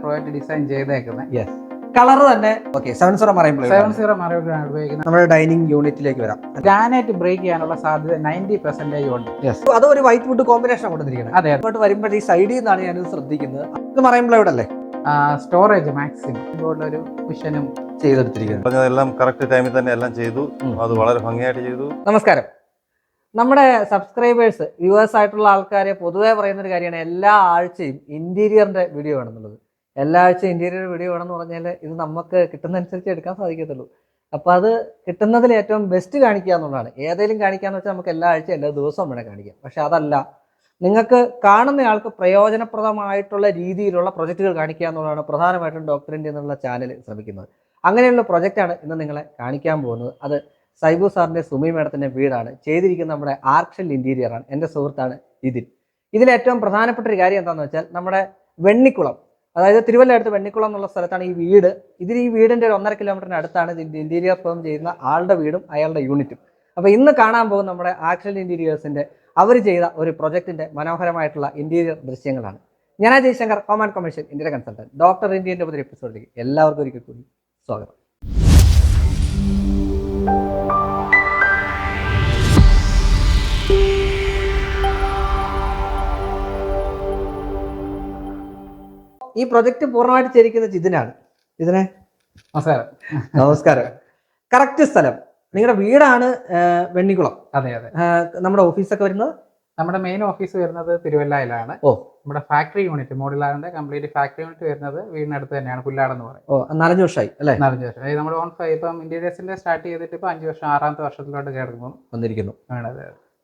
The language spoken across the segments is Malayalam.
പ്രോജക്റ്റ് ഡിസൈൻ ചെയ്തേക്കുന്നത് യെസ് കളർ തന്നെ. ഓക്കെ സെവൻ സീറോ പറയുമ്പോൾ സെവൻ സീറോ മറവിലാണ് ഉപയോഗിക്കുന്നത്. നമ്മുടെ ഡൈനിങ് യൂണിറ്റിലേക്ക് വരാം. ഗ്രാനൈറ്റ് ബ്രേക്ക് ചെയ്യാനുള്ള സാധ്യത നയന്റി പെർസെന്റേജ് ഉണ്ട്. യെസ് അത് ഒരു വൈറ്റ് വുഡ് കോമ്പിനേഷൻ കൊടുത്തിരിക്കുന്നത് അതെ അങ്ങോട്ട് വരുമ്പോൾ ഈ സൈഡിൽ നിന്നാണ് ഞാൻ ശ്രദ്ധിക്കുന്നത്. ഇത് അല്ലേ സ്റ്റോറേജ് മാക്സിമം ഒരു കുഷനും ചെയ്തെടുത്തിരിക്കുന്നത് പറഞ്ഞതെല്ലാം കറക്റ്റ് ടൈമിൽ തന്നെ എല്ലാം ചെയ്തു. അത് വളരെ ഭംഗിയായിട്ട് ചെയ്തു. നമസ്കാരം. നമ്മുടെ സബ്സ്ക്രൈബേഴ്സ് വ്യൂവേഴ്സ് ആയിട്ടുള്ള ആൾക്കാരെ പൊതുവെ പറയുന്ന ഒരു കാര്യമാണ് എല്ലാ ആഴ്ചയും ഇന്റീരിയറിന്റെ വീഡിയോ വേണമെന്നുള്ളത് എല്ലാ ആഴ്ച ഇന്റീരിയർ വീഡിയോ വേണമെന്ന് പറഞ്ഞാൽ ഇത് നമുക്ക് കിട്ടുന്നതനുസരിച്ച് എടുക്കാൻ സാധിക്കത്തുള്ളൂ. അപ്പോൾ അത് കിട്ടുന്നതിൽ ഏറ്റവും ബെസ്റ്റ് കാണിക്കുക എന്നുള്ളതാണ്. ഏതെങ്കിലും കാണിക്കാന്ന് വെച്ചാൽ നമുക്ക് എല്ലാ ആഴ്ചയും എല്ലാ ദിവസവും വേണേൽ കാണിക്കാം. പക്ഷെ അതല്ല. നിങ്ങൾക്ക് കാണുന്നയാൾക്ക് പ്രയോജനപ്രദമായിട്ടുള്ള രീതിയിലുള്ള പ്രൊജക്റ്റുകൾ കാണിക്കുക എന്നുള്ളതാണ് പ്രധാനമായിട്ടും ഇന്ത്യ എന്നുള്ള ചാനൽ ശ്രമിക്കുന്നത്. അങ്ങനെയുള്ള പ്രൊജക്റ്റാണ് ഇന്ന് നിങ്ങളെ കാണിക്കാൻ പോകുന്നത്. അത് സൈബു സാറിന്റെ സുമി മേഡത്തിന്റെ വീടാണ്. ചെയ്തിരിക്കുന്ന നമ്മുടെ ആർക്ഷൽ ഇന്റീരിയർ ആണ്. എന്റെ സുഹൃത്താണ് ഇതിൽ. ഇതിലേറ്റവും പ്രധാനപ്പെട്ട ഒരു കാര്യം എന്താണെന്ന് വെച്ചാൽ നമ്മുടെ വെണ്ണിക്കുളം. അതായത് തിരുവല്ല അടുത്ത് വെണ്ണിക്കുളം എന്നുള്ള സ്ഥലത്താണ് ഈ വീട്. ഇതിൽ ഈ വീടിന്റെ ഒരു ഒന്നര കിലോമീറ്ററിന് അടുത്താണ് ഇന്റീരിയർ ഫേം ചെയ്യുന്ന ആളുടെ വീടും അയാളുടെ യൂണിറ്റും അപ്പൊ ഇന്ന് കാണാൻ പോകുന്ന നമ്മുടെ ആക്ച്വൽ ഇന്റീരിയേഴ്സിന്റെ അവർ ചെയ്ത ഒരു പ്രൊജക്ടിന്റെ മനോഹരമായിട്ടുള്ള ഇന്റീരിയർ ദൃശ്യങ്ങളാണ്. ഞാൻ ജയശങ്കർ ഹോം ആൻഡ് കൊമേഴ്ഷ്യൽ ഇന്ത്യയുടെ കൺസൾട്ടന്റ് ഡോക്ടർ ഇന്ത്യന്റെ പുതിയ എപ്പിസോഡിലേക്ക് എല്ലാവർക്കും ഒരിക്കൽ കൂടി സ്വാഗതം. ഈ പ്രൊജക്ട് പൂർണമായിട്ട് ചേരിക്കുന്ന ജിതിനാണ്. ഇതിനെ നമസ്കാരം. നമസ്കാരം. കറക്റ്റ് സ്ഥലം. നിങ്ങളുടെ വീടാണ് വെണ്ണിക്കുളം. അതെ അതെ. നമ്മുടെ ഓഫീസൊക്കെ വരുന്നത്? നമ്മുടെ മെയിൻ ഓഫീസ് വരുന്നത് തിരുവല്ലയിലാണ്. ഓ. നമ്മുടെ ഫാക്ടറി യൂണിറ്റ് മോഡിലാറിന്റെ കംപ്ലീറ്റ് ഫാക്ടറി യൂണിറ്റ് വരുന്നത് വീടിനടുത്ത് തന്നെയാണ് പുല്ലാടെന്ന് പറയുന്നത് ഓ നാലഞ്ച് വർഷമായി അല്ലേ? നാലഞ്ച് വർഷം. അതായത് നമ്മുടെ ഓൺ ഇപ്പം ഇന്റീരിയേഴ്സിന്റെ സ്റ്റാർട്ട് ചെയ്തിട്ട് ഇപ്പൊ അഞ്ച് വർഷം ആറാമത്തെ വർഷത്തിലോട്ട് കയറുമ്പോൾ വന്നിരിക്കുന്നു.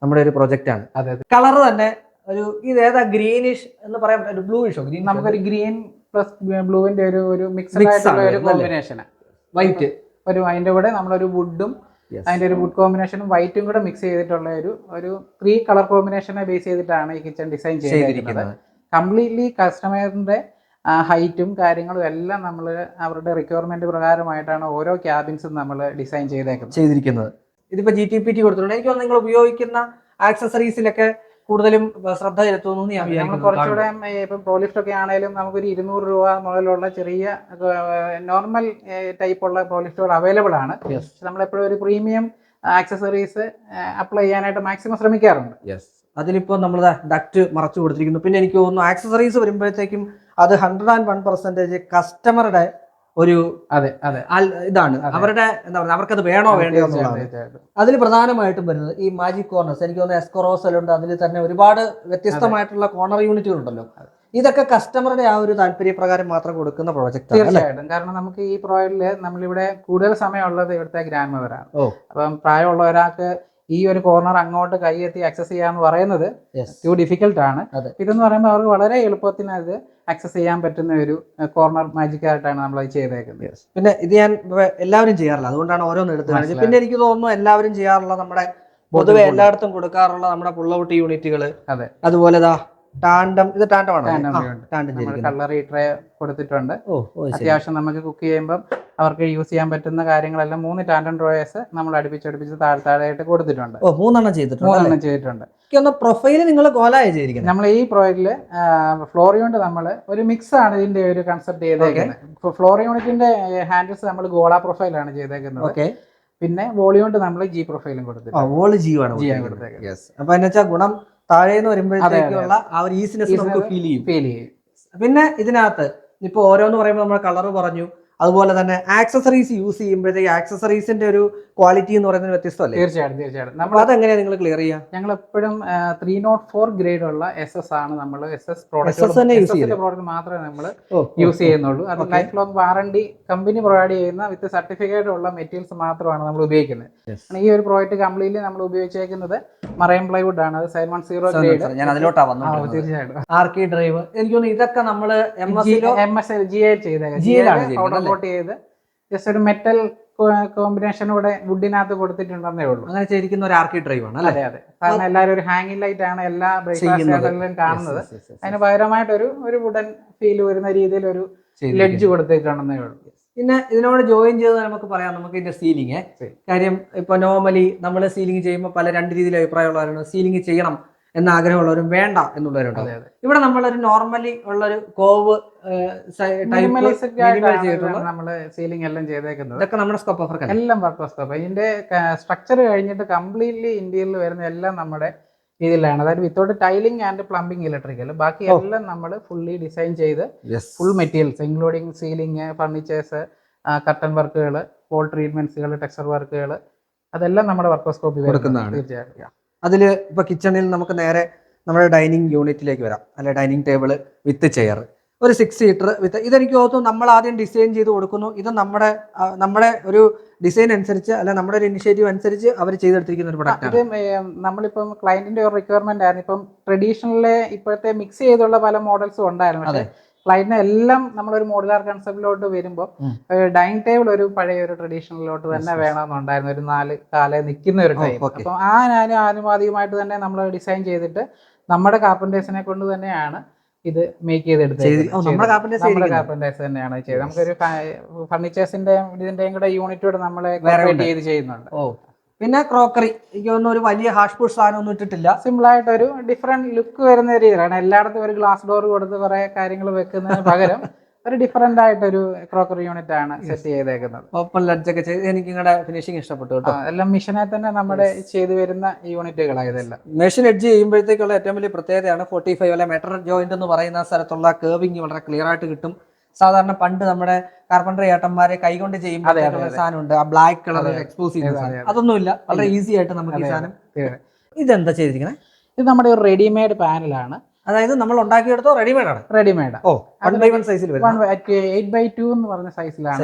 നമ്മുടെ ഒരു പ്രൊജക്റ്റ് ആണ്. അതെ അതെ. കളർ തന്നെ ഒരു ഇത് ഏതാ ഗ്രീനിഷ് എന്ന് പറയാൻ പറ്റും ബ്ലൂയിഷോ ഗ്രീൻ നമുക്കൊരു ഗ്രീൻ പ്ലസ് ബ്ലൂവിന്റെ ഒരു ഒരു മിക്സ് ആയിട്ടുള്ള ഒരു? കോമ്പിനേഷൻ വൈറ്റ് ഒരു അതിന്റെ കൂടെ നമ്മളൊരു വുഡും അതിന്റെ ഒരു വുഡ് കോമ്പിനേഷനും വൈറ്റും കൂടെ മിക്സ് ചെയ്തിട്ടുള്ള ഒരു ഒരു ത്രീ കളർ കോമ്പിനേഷനെ ബേസ് ചെയ്തിട്ടാണ് ഈ കിച്ചൺ ഡിസൈൻ ചെയ്തിരിക്കുന്നത്. കംപ്ലീറ്റ്ലി കസ്റ്റമറിന്റെ ഹൈറ്റും കാര്യങ്ങളും എല്ലാം നമ്മൾ അവരുടെ റിക്വയർമെന്റ് പ്രകാരമായിട്ടാണ് ഓരോ ക്യാബിൻസും നമ്മൾ ഡിസൈൻ ചെയ്തേക്കുന്നത്. ചെയ്തിരിക്കുന്നത്. ഇതിപ്പോ ജി ടി പി ടി കൊടുത്തിട്ടുണ്ട്. എനിക്ക് നിങ്ങൾ ഉപയോഗിക്കുന്ന ആക്സസറീസിലൊക്കെ കൂടുതലും ശ്രദ്ധ ചെലുത്തുന്നു ഞാൻ നമ്മൾ. കുറച്ചുകൂടെ ഇപ്പം പ്രോലിഫ്റ്റ് ഒക്കെ ആണെങ്കിലും നമുക്കൊരു ഇരുന്നൂറ് രൂപ മുതലുള്ള ചെറിയ നോർമൽ ടൈപ്പ് ഉള്ള പ്രോലിഫ്റ്റുകൾ അവൈലബിൾ ആണ്. നമ്മളെപ്പോഴും ഒരു പ്രീമിയം ആക്സസറീസ് അപ്ലൈ ചെയ്യാനായിട്ട് മാക്സിമം ശ്രമിക്കാറുണ്ട്. അതിലിപ്പോ നമ്മൾ ഡക്റ്റ് മറച്ചു കൊടുത്തിരിക്കുന്നു. പിന്നെ എനിക്ക് തോന്നുന്നു ആക്സസറീസ് വരുമ്പോഴത്തേക്കും അത് ഹൺഡ്രഡ് ആൻഡ് വൺ പെർസെന്റേജ് കസ്റ്റമറുടെ ഒരു അതെ അതെ. ഇതാണ്. അവരുടെ എന്താ പറയുക അവർക്കത് വേണോ വേണ്ടോ. അതിൽ പ്രധാനമായിട്ടും വരുന്നത് ഈ മാജിക് കോർണേഴ്സ് എനിക്ക് തോന്നുന്നു എസ്കോറോസൽ ഉണ്ട്. അതിൽ തന്നെ ഒരുപാട് വ്യത്യസ്തമായിട്ടുള്ള കോർണർ യൂണിറ്റുകൾ ഉണ്ടല്ലോ ഇതൊക്കെ കസ്റ്റമറുടെ ആ ഒരു താല്പര്യപ്രകാരം മാത്രം കൊടുക്കുന്ന പ്രോജക്റ്റ് തീർച്ചയായിട്ടും. കാരണം നമുക്ക് ഈ പ്രോയിൽ നമ്മളിവിടെ കൂടുതൽ സമയമുള്ളത് ഇവിടുത്തെ ഗ്രാൻഡ് മദറാണ്. അപ്പം പ്രായമുള്ള ഒരാൾക്ക് ഈ ഒരു കോർണർ അങ്ങോട്ട് കൈയെത്തി ആക്സസ് ചെയ്യാന്ന് പറയുന്നത് ടു ഡിഫിക്കൽട്ട് ആണ്. ഇതെന്ന് പറയുമ്പോൾ അവർക്ക് വളരെ എളുപ്പത്തിന് അത് ആക്സസ് ചെയ്യാൻ പറ്റുന്ന ഒരു കോർണർ മാജിക് ആയിട്ടാണ് നമ്മൾ അത് ചെയ്തേക്കുന്നത് പിന്നെ ഇത് ഞാൻ എല്ലാവരും ചെയ്യാറില്ല. അതുകൊണ്ടാണ് ഓരോന്ന് എടുത്ത് കാണിച്ചത്. പിന്നെ എനിക്ക് തോന്നുന്നു എല്ലാവരും ചെയ്യാറുള്ള നമ്മുടെ പൊതുവെ എല്ലായിടത്തും കൊടുക്കാറുള്ള നമ്മുടെ പുള്ളൌട്ട് യൂണിറ്റുകൾ അതെ. അതുപോലെ ടാൻഡം ഇത് ടാണ്ടമാണ്. കള്ളറി ട്രേ കൊടുത്തിട്ടുണ്ട്. അത്യാവശ്യം നമുക്ക് കുക്ക് ചെയ്യുമ്പോൾ അവർക്ക് യൂസ് ചെയ്യാൻ പറ്റുന്ന കാര്യങ്ങളെല്ലാം മൂന്ന് ടാൻഡം ഡ്രോയേഴ്സ് നമ്മൾ അടുപ്പിച്ചടുപ്പിച്ച് താഴെ താഴെയായിട്ട് കൊടുത്തിട്ടുണ്ട്. ഓ മൂന്നെണ്ണം ചെയ്തിട്ടുണ്ട്? മൂന്നെണ്ണം ചെയ്തിട്ടുണ്ട്. പ്രൊഫൈൽ നിങ്ങൾ കോലായ ചെയ്തിരിക്കുന്നത്. നമ്മൾ ഈ പ്രോജക്റ്റിൽ ഫ്ലോറിയോണ്ട് നമ്മൾ ഒരു മിക്സ് ആണ് ഇതിന്റെ ഒരു കൺസെപ്റ്റ് ചെയ്തേക്കുന്നത്. ഫ്ലോർ യൂണിറ്റിന്റെ ഹാൻഡിൽസ് നമ്മൾ ഗോള പ്രൊഫൈലാണ് ചെയ്തേക്കുന്നത്. ഓക്കെ പിന്നെ വോളിയോണ്ട് നമ്മൾ ജി പ്രൊഫൈലും കൊടുത്തു കൊടുത്തിട്ടുണ്ട്. വോൾ ആണ് കൊടുത്തിരിക്കുന്നത്. കൊടുത്തേക്കുന്നത്. അപ്പൊ എന്നുവെച്ചാൽ ഗുണം താഴേന്ന് വരുമ്പോഴത്തേക്കുള്ള ആ ഒരു ഈസിനെസ് നമുക്ക് ഫീൽ ചെയ്യും. ഫീൽ ചെയ്യും. പിന്നെ ഇതിനകത്ത് ഇപ്പൊ ഓരോന്ന് പറയുമ്പോൾ നമ്മൾ കളർ പറഞ്ഞു. അതുപോലെ തന്നെ ആക്സസറീസ് യൂസ് ചെയ്യുമ്പോഴത്തേക്ക് ആക്സസറീസിന്റെ ഒരു ക്വാളിറ്റി എന്ന് പറയുന്നത് വ്യത്യസ്തമല്ലേ? തീർച്ചയായിട്ടും തീർച്ചയായിട്ടും. നമ്മൾ അതെങ്ങനെയാണ് നിങ്ങൾ ക്ലിയർ ചെയ്യുക ഞങ്ങൾ എപ്പോഴും ത്രീ നോട്ട് ഫോർ ഗ്രേഡ് ഉള്ള എസ് എസ് ആണ് നമ്മൾ എസ് എസ് പ്രോഡക്റ്റ്. പ്രോഡക്റ്റ് മാത്രമേ നമ്മൾ യൂസ് ചെയ്യുന്നുള്ളൂ. അത് life long warranty company provide ചെയ്യുന്ന വിത്ത് സർട്ടിഫിക്കറ്റ് ഉള്ള മെറ്റീരിയൽസ് മാത്രമാണ് നമ്മൾ ഉപയോഗിക്കുന്നത്. ഈ ഒരു പ്രോജക്റ്റ് കംപ്ലീറ്റ്ലി നമ്മൾ ഉപയോഗിച്ചേക്കുന്നത് മറൈൻ പ്ലൈവുഡ് ആണ്. അത് സെവൻ വൺ സീറോ ഗ്രേഡ്. ഞാൻ അതിലോട്ടാ വന്നു തീർച്ചയായിട്ടും. Archi drive. എനിക്ക് തോന്നുന്നു ഇതൊക്കെ നമ്മൾ M M S G out coat ചെയ്ത് ജസ്റ്റ് ഒരു മെറ്റൽ കോമ്പിനേഷൻ കൂടെ വുഡിനകത്ത് കൊടുത്തിട്ടുണ്ടെന്നേ ഉള്ളൂ. അങ്ങനെ ചെയ്തിരിക്കുന്ന ഒരു ആർക്കി ഡ്രൈവ് ആണ് അല്ലേ? അതെ അതെ. കാരണം എല്ലാവരും ഒരു ഹാങ്ങിങ് ലൈറ്റ് ആണ് എല്ലാ ബ്രേക്ക്ഫാസ്റ്റുകളിലും ബ്രേക്ക്ഫാസ്റ്റ് കാണുന്നത്. അതിന് ഭയങ്കരമായിട്ടൊരു ഒരു ഒരു വുഡൻ ഫീൽ വരുന്ന രീതിയിൽ ഒരു. ലെഡ്ജ് കൊടുത്തിട്ടുണ്ടെന്നേ ഉള്ളൂ. പിന്നെ ഇതിനോട് ജോയിൻ ചെയ്ത് നമുക്ക് പറയാം നമുക്ക് ഇതിന്റെ സീലിംഗ്. കാര്യം ഇപ്പൊ നോർമലി നമ്മൾ സീലിംഗ് ചെയ്യുമ്പോൾ പല രണ്ട് രീതിയിൽ അഭിപ്രായമുള്ളവരാണ് സീലിംഗ് ചെയ്യണം എന്ന ആഗ്രഹമുള്ളവരും വേണ്ട എന്നുള്ളവരുണ്ട്. ഇവിടെ നമ്മളൊരു നോർമലി ഉള്ളൊരു കോവ് നമ്മൾ സീലിംഗ് എല്ലാം ചെയ്തേക്കുന്നത്. ഇതൊക്കെ നമ്മുടെ സ്കോപ്പ് എല്ലാം പർപ്പസ് സ്കോപ്പ് ഇതിന്റെ സ്ട്രക്ചർ കഴിഞ്ഞിട്ട് കംപ്ലീറ്റ്ലി ഇന്ത്യയിൽ വരുന്ന എല്ലാം നമ്മുടെ ഇതിലാണ്. അതായത് without tiling and plumbing electrical ബാക്കി എല്ലാം നമ്മൾ ഫുള്ളി ഡിസൈൻ ചെയ്ത് full materials including ceiling furnitures curtain വർക്കുകൾ വോൾ ട്രീറ്റ്മെന്റ്സുകൾ ടെക്സ്ചർ വർക്കുകൾ അതെല്ലാം നമ്മുടെ വർക്ക് സ്കോപ്പിൽ കൊടുക്കുന്നതാണ്. തീർച്ചയായിട്ടും. അതിൽ ഇപ്പൊ കിച്ചണിൽ നമുക്ക് നേരെ നമ്മുടെ ഡൈനിങ് യൂണിറ്റിലേക്ക് വരാം. അല്ലെ ഡൈനിങ് ടേബിൾ വിത്ത് ചെയർ ഒരു സിക്സ് സീറ്റർ വിത്ത് ഇതെനിക്ക് തോന്നുന്നു നമ്മൾ ആദ്യം ഡിസൈൻ ചെയ്ത് കൊടുക്കുന്നു. ഇത് നമ്മുടെ നമ്മുടെ ഒരു ഡിസൈൻ അനുസരിച്ച് അല്ല നമ്മുടെ ഒരു ഇനിഷ്യേറ്റീവ് അനുസരിച്ച് അവർ ചെയ്തെടുത്തിരിക്കുന്ന ഒരു പ്രൊഡക്റ്റ് ഇത് നമ്മളിപ്പം ക്ലയന്റിന്റെ ഒരു റിക്വയർമെന്റ് ആയിരുന്നു. ഇപ്പം ട്രഡീഷണലിലെ ഇപ്പോഴത്തെ മിക്സ് ചെയ്തുള്ള പല മോഡൽസും ഉണ്ടായിരുന്നു. പക്ഷേ ക്ലയന്റിനെ എല്ലാം നമ്മളൊരു മോഡുലാർ കൺസെപ്റ്റിലോട്ട് വരുമ്പോൾ. ഡൈനിങ് ടേബിൾ ഒരു പഴയ ഒരു ട്രഡീഷണലിലോട്ട് തന്നെ. വേണമെന്നുണ്ടായിരുന്നു. ഒരു നാല് കാല നിൽക്കുന്ന ഒരു ടൈപ്പ് ടൈം അപ്പം ആ ഞാനും ആനുപാതികമായിട്ട് തന്നെ നമ്മൾ ഡിസൈൻ ചെയ്തിട്ട് നമ്മുടെ കാർപ്പന്റേഴ്സിനെ കൊണ്ട് തന്നെയാണ് ഇത് മേക്ക് ചെയ്തെടുത്തത് തന്നെയാണ് ചെയ്തത്. നമുക്കൊരു ഫർണിച്ചേഴ്സിന്റെ ഇതിന്റെയും കൂടെ യൂണിറ്റോട് നമ്മളെ വേറെ ചെയ്ത് ചെയ്യുന്നുണ്ട്. ഓ. പിന്നെ ക്രോക്കറി എനിക്ക് തോന്നുന്നു ഒരു വലിയ ഹാഷ് പുഷ് സാധനം ഒന്നും ഇട്ടിട്ടില്ല. സിമ്പിൾ ആയിട്ട് ഒരു ഡിഫറെന്റ് ലുക്ക് വരുന്ന രീതിയിലാണ്. എല്ലായിടത്തും ഒരു ഗ്ലാസ് ഡോർ കൊടുത്ത് കുറെ കാര്യങ്ങൾ വെക്കുന്നതിന് പകരം ഒരു ഡിഫറെന്റ് ആയിട്ടൊരു ക്രോക്കറി യൂണിറ്റ് ആണ് സെറ്റ് ചെയ്തേക്കുന്നത്. ഓപ്പൺ ലഡ്ജ് ഒക്കെ ചെയ്ത് എനിക്ക് നിങ്ങളുടെ ഫിനിഷിംഗ് ഇഷ്ടപ്പെട്ടു കേട്ടോ. എല്ലാം മിഷനെ തന്നെ നമ്മുടെ ചെയ്തു വരുന്ന യൂണിറ്റുകളാണ് ഇതെല്ലാം. മെഷീൻ എഡ്ജ് ചെയ്യുമ്പോഴത്തേക്കുള്ള ഏറ്റവും വലിയ പ്രത്യേകതയാണ് ഫോർട്ടി ഫൈവ് അല്ലെ മെറ്റർ ജോയിന്റ് എന്ന് പറയുന്ന സ്ഥലത്തുള്ള കേവിങ് വളരെ ക്ലിയർ ആയിട്ട് കിട്ടും. സാധാരണ പണ്ട് നമ്മുടെ കാർപ്പന്റർ ഏട്ടന്മാരെ കൈകൊണ്ട് ചെയ്യുമ്പോൾ സാധനം സാധനമുണ്ട് ആ ബ്ലാക്ക് കളർ. എക്സ്പോസ് ചെയ്യുന്ന. അതൊന്നുമില്ല. വളരെ. ഈസി ആയിട്ട് നമുക്ക് ഈ സാധനം. ഇതെന്താ ചെയ്തിരിക്കുന്നത് ഇത് നമ്മുടെ ഒരു റെഡിമെയ്ഡ് പാനലാണ് അതായത് നമ്മൾ ഉണ്ടാക്കിയെടുത്തോ റെഡിമെയ്ഡ് ആണ്. റെഡിമെയ്ഡ് ഓ വൺ ബൈ വൺ സൈസിൽ എയ്റ്റ് ബൈ ടു എന്ന് പറഞ്ഞ സൈസിലാണ്.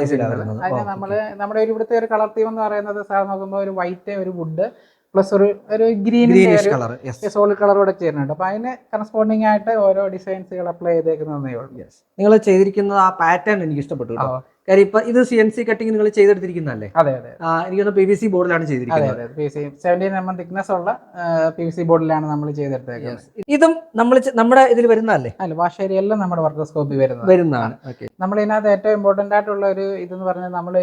അതിന് നമ്മൾ നമ്മുടെ ഒരു ഇവിടുത്തെ ഒരു കളർ തീം എന്ന് പറയുന്നത് സാർ നോക്കുമ്പോൾ ഒരു വൈറ്റ് ഒരു വുഡ് പ്ലസ് ഒരു ഒരു ഗ്രീൻ കളർ സോളിഡ് കളർ കൂടെ ചേരുന്നുണ്ട്. അപ്പൊ അതിന് കറസ്പോണ്ടിങ് ആയിട്ട് ഓരോ ഡിസൈൻസുകൾ അപ്ലൈ ചെയ്തേക്കുന്നതേ ഉള്ളൂ. നിങ്ങൾ ചെയ്തിരിക്കുന്ന ആ പാറ്റേൺ എനിക്ക് ഇഷ്ടപ്പെട്ടു കാര്യം ഇപ്പൊ ഇത് സി എൻ സി കട്ടിങ് നിങ്ങൾ ചെയ്തെടുത്തിരിക്കുന്നതല്ലേ? അതെ അതെ. എനിക്ക് പി വി സി ബോർഡിലാണ് ചെയ്തിരിക്കുന്നത്. അതെ P C seventeen M M thickness ഉള്ള പി വി സി ബോർഡിലാണ് നമ്മൾ ചെയ്തെടുത്തേക്കുന്നത്. ഇതും നമ്മൾ നമ്മുടെ ഇതിൽ വരുന്നതല്ലേ? അല്ല വാഷേരിയെല്ലാം എല്ലാം നമ്മുടെ വർക്കോസ്കോപ്പി വരുന്നത് വരുന്നതാണ്. നമ്മൾ ഇതിനകത്ത് ഏറ്റവും ഇമ്പോർട്ടന്റ് ആയിട്ടുള്ള ഒരു ഇതെന്ന് പറഞ്ഞാൽ നമ്മൾ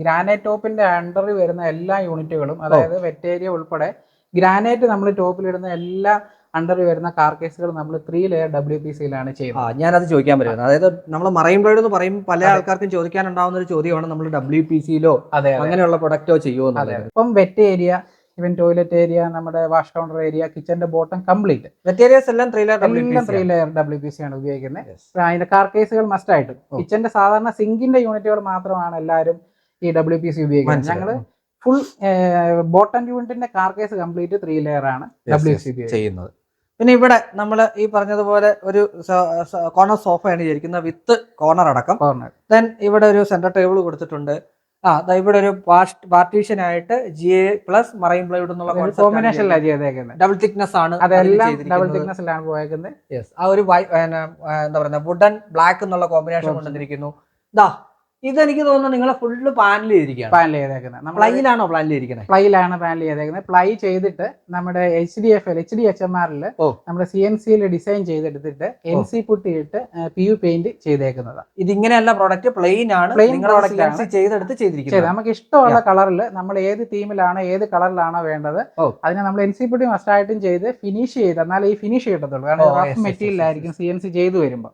ഗ്രാനൈറ്റ് ടോപ്പിന്റെ അണ്ടറിൽ വരുന്ന എല്ലാ യൂണിറ്റുകളും അതായത് വെറ്റേരിയ ഉൾപ്പെടെ ഗ്രാനൈറ്റ് നമ്മൾ ടോപ്പിലിടുന്ന എല്ലാ അണ്ടറിൽ വരുന്ന കാർ കേസുകൾ നമ്മൾ ത്രീ ലെയർ ഡബ്ല്യു പി സിയിലാണ് ആ ചെയ്യുന്നത്. ഞാനത് ചോദിക്കാൻ പറ്റുന്നത് അതായത് നമ്മൾ മറൈൻ ബ്ലേഡ് എന്ന് പറയും പല. ആൾക്കാർക്കും ചോദിക്കാനുണ്ടാവുന്ന ഒരു ചോദ്യമാണ് നമ്മൾ ഡബ്ല്യു പി സിയിലോ അങ്ങനെയുള്ള പ്രൊഡക്റ്റോ ചെയ്യുമോ ഇപ്പം wet area even toilet area നമ്മുടെ വാഷ് കൗണ്ടർ ഏരിയ കിച്ചന്റെ ബോട്ടം കംപ്ലീറ്റ് മെറ്റീരിയൽസ് എല്ലാം ത്രീ ലെയർ എല്ലാം three layer W P C ആണ് ഉപയോഗിക്കുന്നത്. അതിന്റെ കാർ കേസുകൾ മസ്റ്റ് ആയിട്ട്. കിച്ചന്റെ സാധാരണ സിങ്കിന്റെ യൂണിറ്റുകൾ മാത്രമാണ് എല്ലാവരും ഈ ഡബ്ല്യു പി സി ഉപയോഗിക്കുന്നത്. ഞങ്ങൾ ഫുൾ ബോട്ടം യൂണിറ്റിന്റെ carcass complete three layer ആണ് ഡബ്ല്യു സി ചെയ്യുന്നത്. പിന്നെ ഇവിടെ നമ്മൾ ഈ പറഞ്ഞതുപോലെ ഒരു കോർണർ സോഫയാണ് ചെയ്തിരിക്കുന്നത് വിത്ത് കോർണർ അടക്കം. കോർണർ ദെൻ ഇവിടെ ഒരു സെന്റർ ടേബിൾ കൊടുത്തിട്ടുണ്ട്. ആ ഇവിടെ ഒരു പാർട്ടീഷൻ ആയിട്ട് G A plus marine plywood എന്നുള്ള കോമ്പിനേഷനിലാണ് ചെയ്തേക്കുന്നത് ഡബിൾ തിക്നെസ് ആണ് അതെല്ലാം ഡബിൾ തിക്നെസ് തിക്നെസ്സിലാണ് പോയേക്കുന്നത് യെസ് ആ ഒരു എന്താ പറയുക വുഡൻ ബ്ലാക്ക് എന്നുള്ള കോമ്പിനേഷൻ. കൊണ്ടുവന്നിരിക്കുന്നു. ദാ ഇതെനിക്ക് തോന്നുന്നു നിങ്ങൾ ഫുള്ള് പാനൽ ചെയ്തിരിക്കുകയാണ്. പാനൽ ചെയ്തേക്കുന്നത് നമ്മൾ പ്ലൈയിലാണോ പ്ലാൻ ചെയ്തിരിക്കുന്നത് പ്ലൈയിലാണ് പാനൽ ചെയ്തേക്കുന്നത് പ്ലൈ ചെയ്തിട്ട് നമ്മുടെ H D F L H D H M ആറിൽ നമ്മുടെ സി എൻ സിയിൽ ഡിസൈൻ ചെയ്തെടുത്തിട്ട് എൻ സി പുട്ടിയിട്ട് പി യു പെയിന്റ് ചെയ്തേക്കുന്നത്. ഇതിങ്ങനെയല്ല പ്രോഡക്റ്റ് പ്ലെയിൻ ആണ്. പ്ലെയിൻ ചെയ്തെടുത്ത് ചെയ്ത് ചെയ്തിരിക്കുന്നത് നമുക്ക് ഇഷ്ടമുള്ള കളറിൽ നമ്മൾ ഏത് തീമിലാണ് ഏത് കളറിലാണോ വേണ്ടത് അതിനെ നമ്മൾ എൻ സി പുട്ടി മസ്റ്റായിട്ടും ചെയ്ത് ഫിനിഷ് ചെയ്ത് എന്നാലേ ഈ ഫിനിഷ് കിട്ടത്തുള്ളൂ. കാരണം റഫ് മെറ്റീരിയൽ ആയിരിക്കും സി എൻ സി ചെയ്തു വരുമ്പോൾ.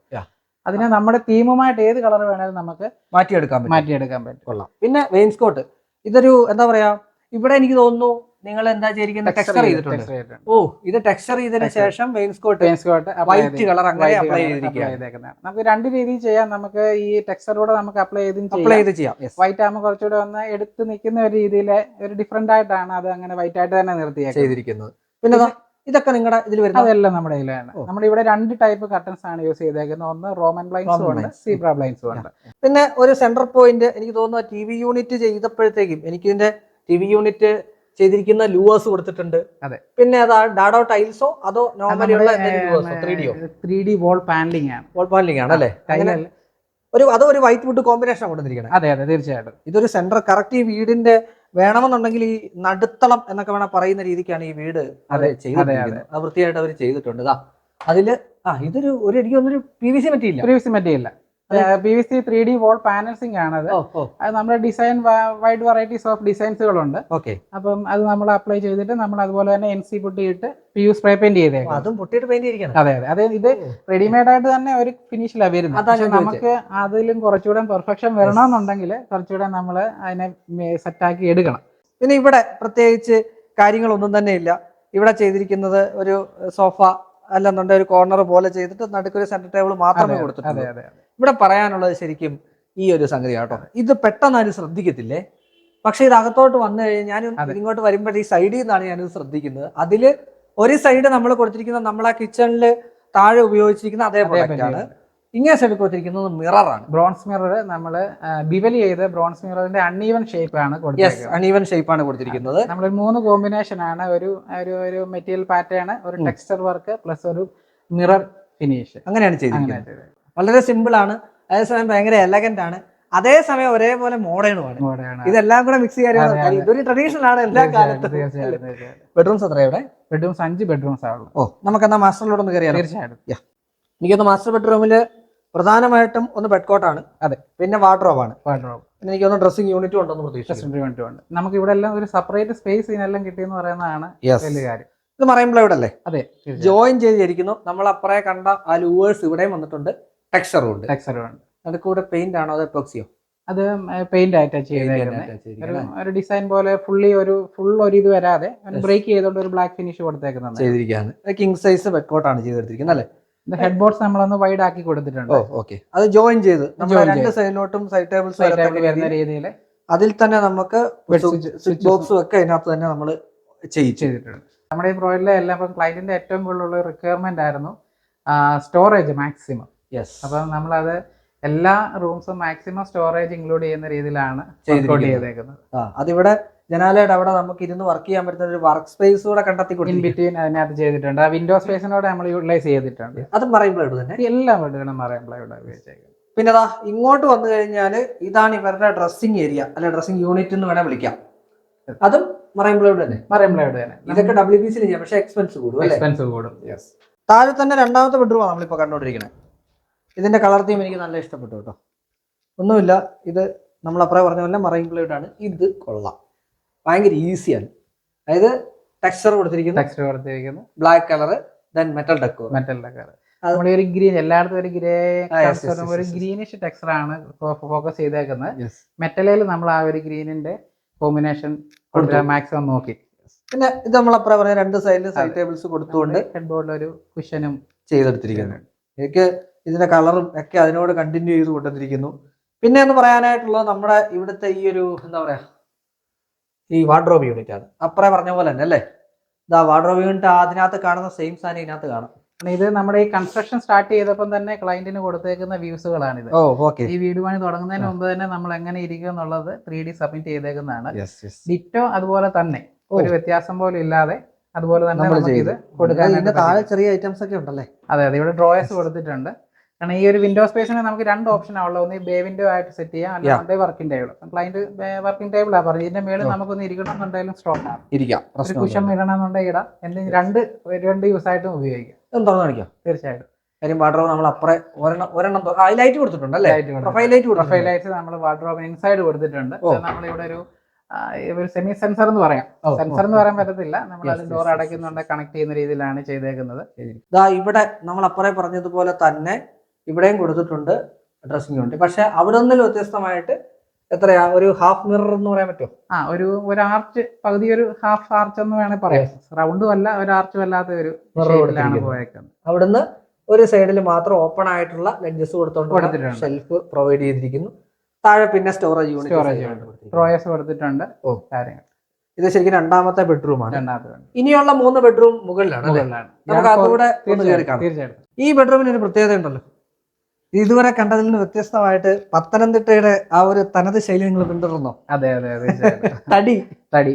അതിനെ നമ്മുടെ തീമുമായിട്ട് ഏത് കളർ വേണേലും നമുക്ക് മാറ്റിയെടുക്കാൻ പറ്റും. മാറ്റിയെടുക്കാൻ പറ്റും. കൊള്ളാം. പിന്നെ വെയിൻസ്കോട്ട് ഇതൊരു എന്താ പറയാ ഇവിടെ എനിക്ക് തോന്നുന്നു നിങ്ങൾ എന്താ ചെയ്തിരിക്കുന്നത് ടെക്സ്ചർ ചെയ്തിട്ടുണ്ട്. ഓ ഇത് ടെക്സ്ചർ ചെയ്തതിനു ശേഷം വെയിൻസ്കോട്ട് വെയിൻസ്കോട്ട് വൈറ്റ് കളർ അങ്ങനെ അപ്ലൈ ചെയ്തിരിക്കുകയാണ്. നമുക്ക് രണ്ട് രീതിയിൽ ചെയ്യാം. നമുക്ക് ഈ ടെക്സ്ചറൂടെ നമുക്ക് അപ്ലൈ ചെയ്ത് അപ്ലൈ ചെയ്ത് ചെയ്യാം. വൈറ്റ് ആകുമ്പോൾ കുറച്ചുകൂടെ ഒന്ന് എടുത്ത് നിൽക്കുന്ന ഒരു രീതിയിലെ ഒരു ഡിഫറെന്റ് ആയിട്ടാണ് അത് അങ്ങനെ വൈറ്റ് ആയിട്ട് തന്നെ നിർത്തി ചെയ്തിരിക്കുന്നത്. പിന്നെ ഇതൊക്കെ നിങ്ങളുടെ ഇതിൽ വരുന്നത് അതെല്ലാം നമ്മുടെ കയ്യിലാണ്. നമ്മുടെ ഇവിടെ രണ്ട് ടൈപ്പ് കർട്ടൻസ് ആണ് യൂസ് ചെയ്തേക്കുന്നത്. ഒന്ന് റോമൻ ബ്ലൈൻസും ഉണ്ട്. സീബ്ര ബ്ലൈൻസും ഉണ്ട്. പിന്നെ ഒരു സെന്റർ പോയിന്റ് എനിക്ക് തോന്നുന്നു ടി വി യൂണിറ്റ് ചെയ്തപ്പോഴത്തേക്കും എനിക്ക് ഇതിന്റെ ടി വി യൂണിറ്റ് ചെയ്തിരിക്കുന്ന ലൂവേഴ്സ് കൊടുത്തിട്ടുണ്ട്. അതെ. പിന്നെ അതാ ഡാഡോ ടൈൽസോ അതോ നോർമലി ഉള്ള ത്രീ ഡി വോൾ പാനലിംഗ് ആണ്. വോൾ പാനലിംഗ് ആണ് അല്ലേ. ഒരു അതോ ഒരു വൈറ്റ് വുഡ് കോമ്പിനേഷൻ കൊണ്ടുവന്നിരിക്കണം? അതെ അതെ തീർച്ചയായിട്ടും. ഇതൊരു സെന്റർ കറക്റ്റ് ഈ വീടിന്റെ വേണമെന്നുണ്ടെങ്കിൽ ഈ നടുത്തളം എന്നൊക്കെ വേണം പറയുന്ന രീതിക്കാണ് ഈ വീട് അതെ, ചെയ്തത് വൃത്തിയായിട്ട് അവർ ചെയ്തിട്ടുണ്ട്. അതിൽ ആ ഇതൊരു ഒരു എനിക്ക് തോന്നുന്നു P V C material P V C material P V C three D wall panelling ആണത്. അത് നമ്മുടെ ഡിസൈൻ വൈഡ് വെറൈറ്റീസ് ഓഫ് ഡിസൈൻസുകളുണ്ട് ഓക്കെ. അപ്പം അത് നമ്മൾ അപ്ലൈ ചെയ്തിട്ട് നമ്മൾ അതുപോലെ തന്നെ എൻ സി പുട്ടിയിട്ട് പി യു സ്പ്രേ പെയിന്റ് ചെയ്തേ അതും പൊട്ടിയിട്ട് പെയിന്റ് ചെയ്തിരിക്കണം. അതെ അതെ. അതെ ഇത് റെഡിമെയ്ഡ് ആയിട്ട് തന്നെ ഒരു ഫിനിഷിലാണ് വരുന്നത്. പക്ഷെ നമുക്ക് അതിലും കുറച്ചുകൂടെ പെർഫെക്ഷൻ വരണമെന്നുണ്ടെങ്കിൽ കുറച്ചുകൂടെ നമ്മൾ അതിനെ സെറ്റാക്കി എടുക്കണം. പിന്നെ ഇവിടെ പ്രത്യേകിച്ച് കാര്യങ്ങളൊന്നും തന്നെ ഇല്ല. ഇവിടെ ചെയ്തിരിക്കുന്നത് ഒരു സോഫ അല്ലെന്നുണ്ടെങ്കിൽ ഒരു കോർണർ പോലെ ചെയ്തിട്ട് നടുക്കൊരു സെന്റർ ടേബിൾ മാത്രമേ കൊടുത്തിട്ടുള്ളൂ. അതെ അതെ. ഇവിടെ പറയാനുള്ളത് ശരിക്കും ഈ ഒരു സംഗതി കേട്ടോ. ഇത് പെട്ടെന്ന് ആരും ശ്രദ്ധിക്കത്തില്ലേ? പക്ഷെ ഇത് അകത്തോട്ട് വന്നു കഴിഞ്ഞാൽ ഞാൻ. ഇങ്ങോട്ട് വരുമ്പോൾ ഈ സൈഡിൽ നിന്നാണ് ഞാനിത് ശ്രദ്ധിക്കുന്നത്. അതിൽ ഒരു സൈഡ് നമ്മൾ കൊടുത്തിരിക്കുന്ന നമ്മളെ കിച്ചണിൽ താഴെ ഉപയോഗിച്ചിരിക്കുന്ന അതേ പ്രൊഡക്റ്റ് ആണ്. ഇങ്ങനെ സൈഡ് കൊടുത്തിരിക്കുന്നത് മിററാണ് ബ്രോൺസ് മിറർ നമ്മൾ ബിവലി ചെയ്ത് ബ്രോൺസ് മിററിന്റെ അൺഈവൻ ഷേപ്പ് ആണ് യെസ് കൊടുത്തിരിക്കുന്നത് അൺഈവൻ ഷേപ്പാണ് കൊടുത്തിരിക്കുന്നത്. നമ്മൾ മൂന്ന് കോമ്പിനേഷൻ ആണ്. ഒരു ഒരു ഒരു മെറ്റീരിയൽ പാറ്റേൺ ഒരു. ടെക്സ്ചർ വർക്ക് പ്ലസ് ഒരു മിറർ ഫിനിഷ് അങ്ങനെയാണ് ചെയ്തിരിക്കുന്നത്. വളരെ സിമ്പിൾ ആണ്. അതേസമയം ഭയങ്കര എലഗന്റ് ആണ്. അതേസമയം ഒരേപോലെ മോഡേണുമാണ്. ഇതെല്ലാം കൂടെ മിക്സ് ചെയ്യാൻ. ഇതൊരു ട്രഡീഷണൽ ആണ് എല്ലാ കാലത്തും. ബെഡ്റൂംസ് എത്ര ഇവിടെ? ബെഡ്റൂംസ് അഞ്ച് ബെഡ്റൂംസ് ആണല്ലോ ഓ നമുക്ക് എന്നാ മാസ്റ്ററിലൂടെ ഒന്ന് കയറിയാൽ തീർച്ചയായിട്ടും എനിക്കൊന്ന് മാസ്റ്റർ ബെഡ്റൂമിൽ പ്രധാനമായിട്ടും ഒന്ന് ബെഡ് കോട്ടാണ് അതെ. പിന്നെ വാർഡ്രോബ് ആണ്. വാർഡ്രോബ് പിന്നെ എനിക്കൊന്ന് ഡ്രസ്സിംഗ് യൂണിറ്റും ഉണ്ടെന്ന് പ്രതീക്ഷിക്കുന്നു. യൂണിറ്റും ഉണ്ട് നമുക്ക് ഇവിടെ എല്ലാം ഒരു സെപ്പറേറ്റ് സ്പേസ് ഇതിനെല്ലാം കിട്ടിയെന്ന് പറയുന്നതാണ് വലിയ കാര്യം. ഇത് പറയുമ്പോൾ ഇവിടെ അല്ലേ അതെ ജോയിൻ ചെയ്തിരിക്കുന്നു. നമ്മൾ അപ്പറേ കണ്ട ആ ലൂവേഴ്സ് ഇവിടെയും വന്നിട്ടുണ്ട്. ടെക്സ്ചറും ഉണ്ട് ടെക്സ്ചറും ഉണ്ട് നടുക്കൂടെ പെയിന്റ് ആണോ അതോ എപ്പോക്സിയോ അത് പെയിന്റ് അറ്റാച്ച് ചെയ്തേക്കുന്നത് ഒരു ഡിസൈൻ പോലെ ഫുള്ളി ഒരു ഫുൾ ഒരു ഇത് വരാതെ ബ്രേക്ക് ചെയ്തോണ്ട് ഒരു ബ്ലാക്ക് ഫിനിഷ് കൊടുത്തേക്കുന്നത് ചെയ്തിരിക്കുകയാണ് കിങ് സൈസ് ബെക്കോട്ടാണ് ചെയ്തെടുത്തിരിക്കുന്നത് അല്ലേ? ഹെഡ് ബോർഡ്സ് നമ്മളൊന്ന് വൈഡ് ആക്കി കൊടുത്തിട്ടുണ്ട് ഓക്കെ അത് ജോയിൻ ചെയ്ത് രണ്ട്. സൈഡിലോട്ടും സൈഡ് ടേബിൾസ് വരുന്ന രീതിയിൽ അതിൽ തന്നെ നമുക്ക് സ്വിച്ച് ബോക്സ് ഒക്കെ അതിനകത്ത് തന്നെ നമ്മൾ ചെയ്തിട്ടുണ്ട്. നമ്മുടെ ഈ പ്രോയിലെ എല്ലാം ഇപ്പം ക്ലയന്റിന്റെ ഏറ്റവും കൂടുതലുള്ള റിക്വയർമെന്റ് ആയിരുന്നു സ്റ്റോറേജ് മാക്സിമം അപ്പം നമ്മളത് എല്ലാ റൂംസും മാക്സിമം സ്റ്റോറേജ് ഇൻക്ലൂഡ് ചെയ്യുന്ന രീതിയിലാണ്. ചെയ്തേക്കുന്നത്. അതിവിടെ ജനാലയുടെ അവിടെ നമുക്ക് ഇരുന്ന് വർക്ക് ചെയ്യാൻ പറ്റുന്ന ഒരു വർക്ക് സ്പേസ് കൂടെ കണ്ടെത്തി ബിറ്റ്വീൻ അതിനകത്ത് ചെയ്തിട്ടുണ്ട്. ആ വിൻഡോ സ്പേസിനോട് നമ്മൾ യൂട്ടിലൈസ് ചെയ്തിട്ടുണ്ട്. അത് പറയുമ്പോൾ തന്നെ? എല്ലാ വീടുകളും പറയുമ്പോൾ ഇവിടെ ഉപയോഗിച്ചേക്കുന്നത്. പിന്നെ അതാ ഇങ്ങോട്ട് വന്നു കഴിഞ്ഞാൽ ഇതാണ് ഇവരുടെ ഡ്രസ്സിംഗ് ഏരിയ അല്ലെ ഡ്രസ്സിംഗ് യൂണിറ്റ് എന്ന് വേണേൽ വിളിക്കാം. അതും മറൈൻ തന്നെ? പറയുമ്പോൾ തന്നെ. ഇതൊക്കെ ഡബ്ല്യു ബി സിയിൽ ചെയ്യാം പക്ഷേ എക്സ്പെൻസ് കൂടും എക്സ്പെൻസ് കൂടും. താഴെ തന്നെ രണ്ടാമത്തെ ബെഡ്റൂമാണ് നമ്മളിപ്പോൾ കണ്ടുകൊണ്ടിരിക്കുന്നത് ഇതിന്റെ കളർ തീം എനിക്ക് നല്ല ഇഷ്ടപ്പെട്ടു കേട്ടോ. ഒന്നുമില്ല ഇത് നമ്മൾ അപ്പറേ പറഞ്ഞ പോലെ മറൈൻ ബ്ലേഡ് ആണ്. ഇത് കൊള്ളാം. ഭയങ്കര ഈസിയാണ് അതായത് ടെക്സ്ചർ കൊടുത്തിരിക്കുന്നു. ടെക്സ്ചർ കൊടുത്തിരിക്കുന്നു. Black colour then metal decor metal അത് നമ്മുടെ ഒരു ഗ്രീൻ എല്ലായിടത്തും ഒരു ഗ്രേ ഒരു ഗ്രീനിഷ് ടെക്സ്ചർ ആണ് ഫോക്കസ് ചെയ്തേക്കുന്നത്. മെറ്റലയിൽ നമ്മൾ ആ ഒരു ഗ്രീനിന്റെ കോമ്പിനേഷൻ കൊടുക്കാൻ മാക്സിമം നോക്കി. പിന്നെ ഇത് നമ്മൾ അപ്പറേ പറഞ്ഞ രണ്ട് സൈഡിൽ സൈഡ് ടേബിൾസ് കൊടുത്തുകൊണ്ട് ഹെഡ് ബോർഡിൽ ഒരു കുഷനും ചെയ്തെടുത്തിരിക്കുന്നു. എനിക്ക് ഇതിന്റെ കളറും ഒക്കെ അതിനോട് കണ്ടിന്യൂ ചെയ്ത് കൊണ്ടുവന്നിരിക്കുന്നു. പിന്നെ എന്ന് പറയാനായിട്ടുള്ളത് നമ്മുടെ ഇവിടുത്തെ ഈ ഒരു എന്താ പറയുക ഈ വാർഡ്രോബ് യൂണിറ്റ് ആണ്. അപ്പറേ പറഞ്ഞ പോലെ തന്നെ അല്ലേ? ഇതാ വാർഡ്രോബ് യൂണിറ്റ് അതിനകത്ത് കാണുന്ന സെയിം സാധനം ഇതിനകത്ത് കാണാം. ഇത് നമ്മുടെ ഈ കൺസ്ട്രക്ഷൻ സ്റ്റാർട്ട് ചെയ്തപ്പം തന്നെ ക്ലയന്റിന് കൊടുത്തേക്കുന്ന വ്യൂസുകളാണിത് ഓ ഓക്കെ ഈ വീട് പണി തുടങ്ങുന്നതിന് മുമ്പ് തന്നെ നമ്മൾ എങ്ങനെ ഇരിക്കും എന്നുള്ളത് ത്രീ ഡി സബ്മിറ്റ് ചെയ്തേക്കുന്നതാണ്. ഡിറ്റോ അതുപോലെ തന്നെ ഒരു വ്യത്യാസം പോലും ഇല്ലാതെ അതുപോലെ തന്നെ നമുക്ക് ഇത് ചെയ്തു കൊടുക്കാൻ താഴെ ചെറിയ ഐറ്റംസ് ഒക്കെ ഉണ്ടല്ലേ? അതെ അതെ. ഇവിടെ ഡ്രോയേഴ്സ് കൊടുത്തിട്ടുണ്ട്. കാരണം ഈ ഒരു വിൻഡോ സ്പേസിന് നമുക്ക് രണ്ട് ഓപ്ഷൻ ഉള്ളത്. ഒന്ന് ബേ വിൻഡോ ആയിട്ട് സെറ്റ് ചെയ്യാം. അല്ലെങ്കിൽ working table client working table ആ പറഞ്ഞു ഇതിന്റെ മേളിൽ. നമുക്കൊന്ന് ഇരിക്കണം എന്നുണ്ടെങ്കിലും സ്ട്രോങ് ആണ്. ഇരിക്കാം. ഒരു ഇടണം കുഷം ഇടണമെന്നുണ്ടെങ്കിൽ ഇടാം. എന്തെങ്കിലും രണ്ട് രണ്ട് യൂസ് ആയിട്ടും ഉപയോഗിക്കാം. തുറന്നു കാണിക്കാം. തീർച്ചയായിട്ടും. കാര്യം വാർഡ്രോബ് നമ്മൾ അപ്പുറേ ഒരെണ്ണം ഒരെണ്ണം ഹൈലൈറ്റ് കൊടുത്തിട്ടുണ്ട് അല്ലേ? പ്രൊഫൈൽ ലൈറ്റ് പ്രൊഫൈൽ ലൈറ്റ് നമ്മൾ വാർഡ്രോബിന് ഇൻസൈഡ് കൊടുത്തിട്ടുണ്ട്. നമ്മൾ നമ്മളിവിടെ ഒരു ഒരു സെമി സെൻസർ എന്ന് പറയാം. സെൻസർ എന്ന് പറയാൻ പറ്റത്തില്ല. നമ്മൾ അത് ഡോർ അടയ്ക്കുന്നുണ്ട് കണക്ട് ചെയ്യുന്ന രീതിയിലാണ് ചെയ്തേക്കുന്നത്. ഇവിടെ നമ്മൾ അപ്പറേ പറഞ്ഞതുപോലെ തന്നെ ഇവിടെയും കൊടുത്തിട്ടുണ്ട് ഡ്രസ്സിംഗ് യൂണിറ്റ് പക്ഷെ അവിടെ നിന്നും വ്യത്യസ്തമായിട്ട് എത്രയാ ഒരു ഹാഫ് മിറർ എന്ന് പറയാൻ പറ്റുമോ? ആ ഒരു ഒരു ആർച്ച് പകുതി ഒരു ഹാഫ് ആർച്ച് എന്ന് വേണേൽ പറയാം. റൗണ്ടും അല്ല ഒരു ആർച്ചും അല്ലാത്ത ഒരു കൊടുത്തിരിക്കുന്നു. പോയേക്കുന്നത്. അവിടുന്ന് ഒരു സൈഡിൽ മാത്രം ഓപ്പൺ ആയിട്ടുള്ള ലെഞ്ചസ് കൊടുത്തോണ്ട് ഷെൽഫ് പ്രൊവൈഡ് ചെയ്തിരിക്കുന്നു. താഴെ പിന്നെ സ്റ്റോറേജ് യൂണിറ്റ്. ഡ്രോയേഴ്സ് കൊടുത്തിട്ടുണ്ട്. ഓ. കാര്യങ്ങൾ. ഇത് ശരിക്കും രണ്ടാമത്തെ ബെഡ്റൂം ആണ്. രണ്ടാമത്തെ ഇനിയുള്ള മൂന്ന് ബെഡ്റൂം മുകളിലാണ്? നമുക്ക് അതുകൂടെ തീർച്ചയായിട്ടും ഈ ബെഡ്റൂമിന് ഒരു പ്രത്യേകത ഉണ്ടല്ലോ. ഇതുവരെ കണ്ടതിൽ നിന്ന് വ്യത്യസ്തമായിട്ട് പത്തനംതിട്ടയുടെ ആ ഒരു തനത് ശൈലി നിങ്ങൾ പിന്തുടർന്നോ? അതെ അതെ അതെ തടി. തടി.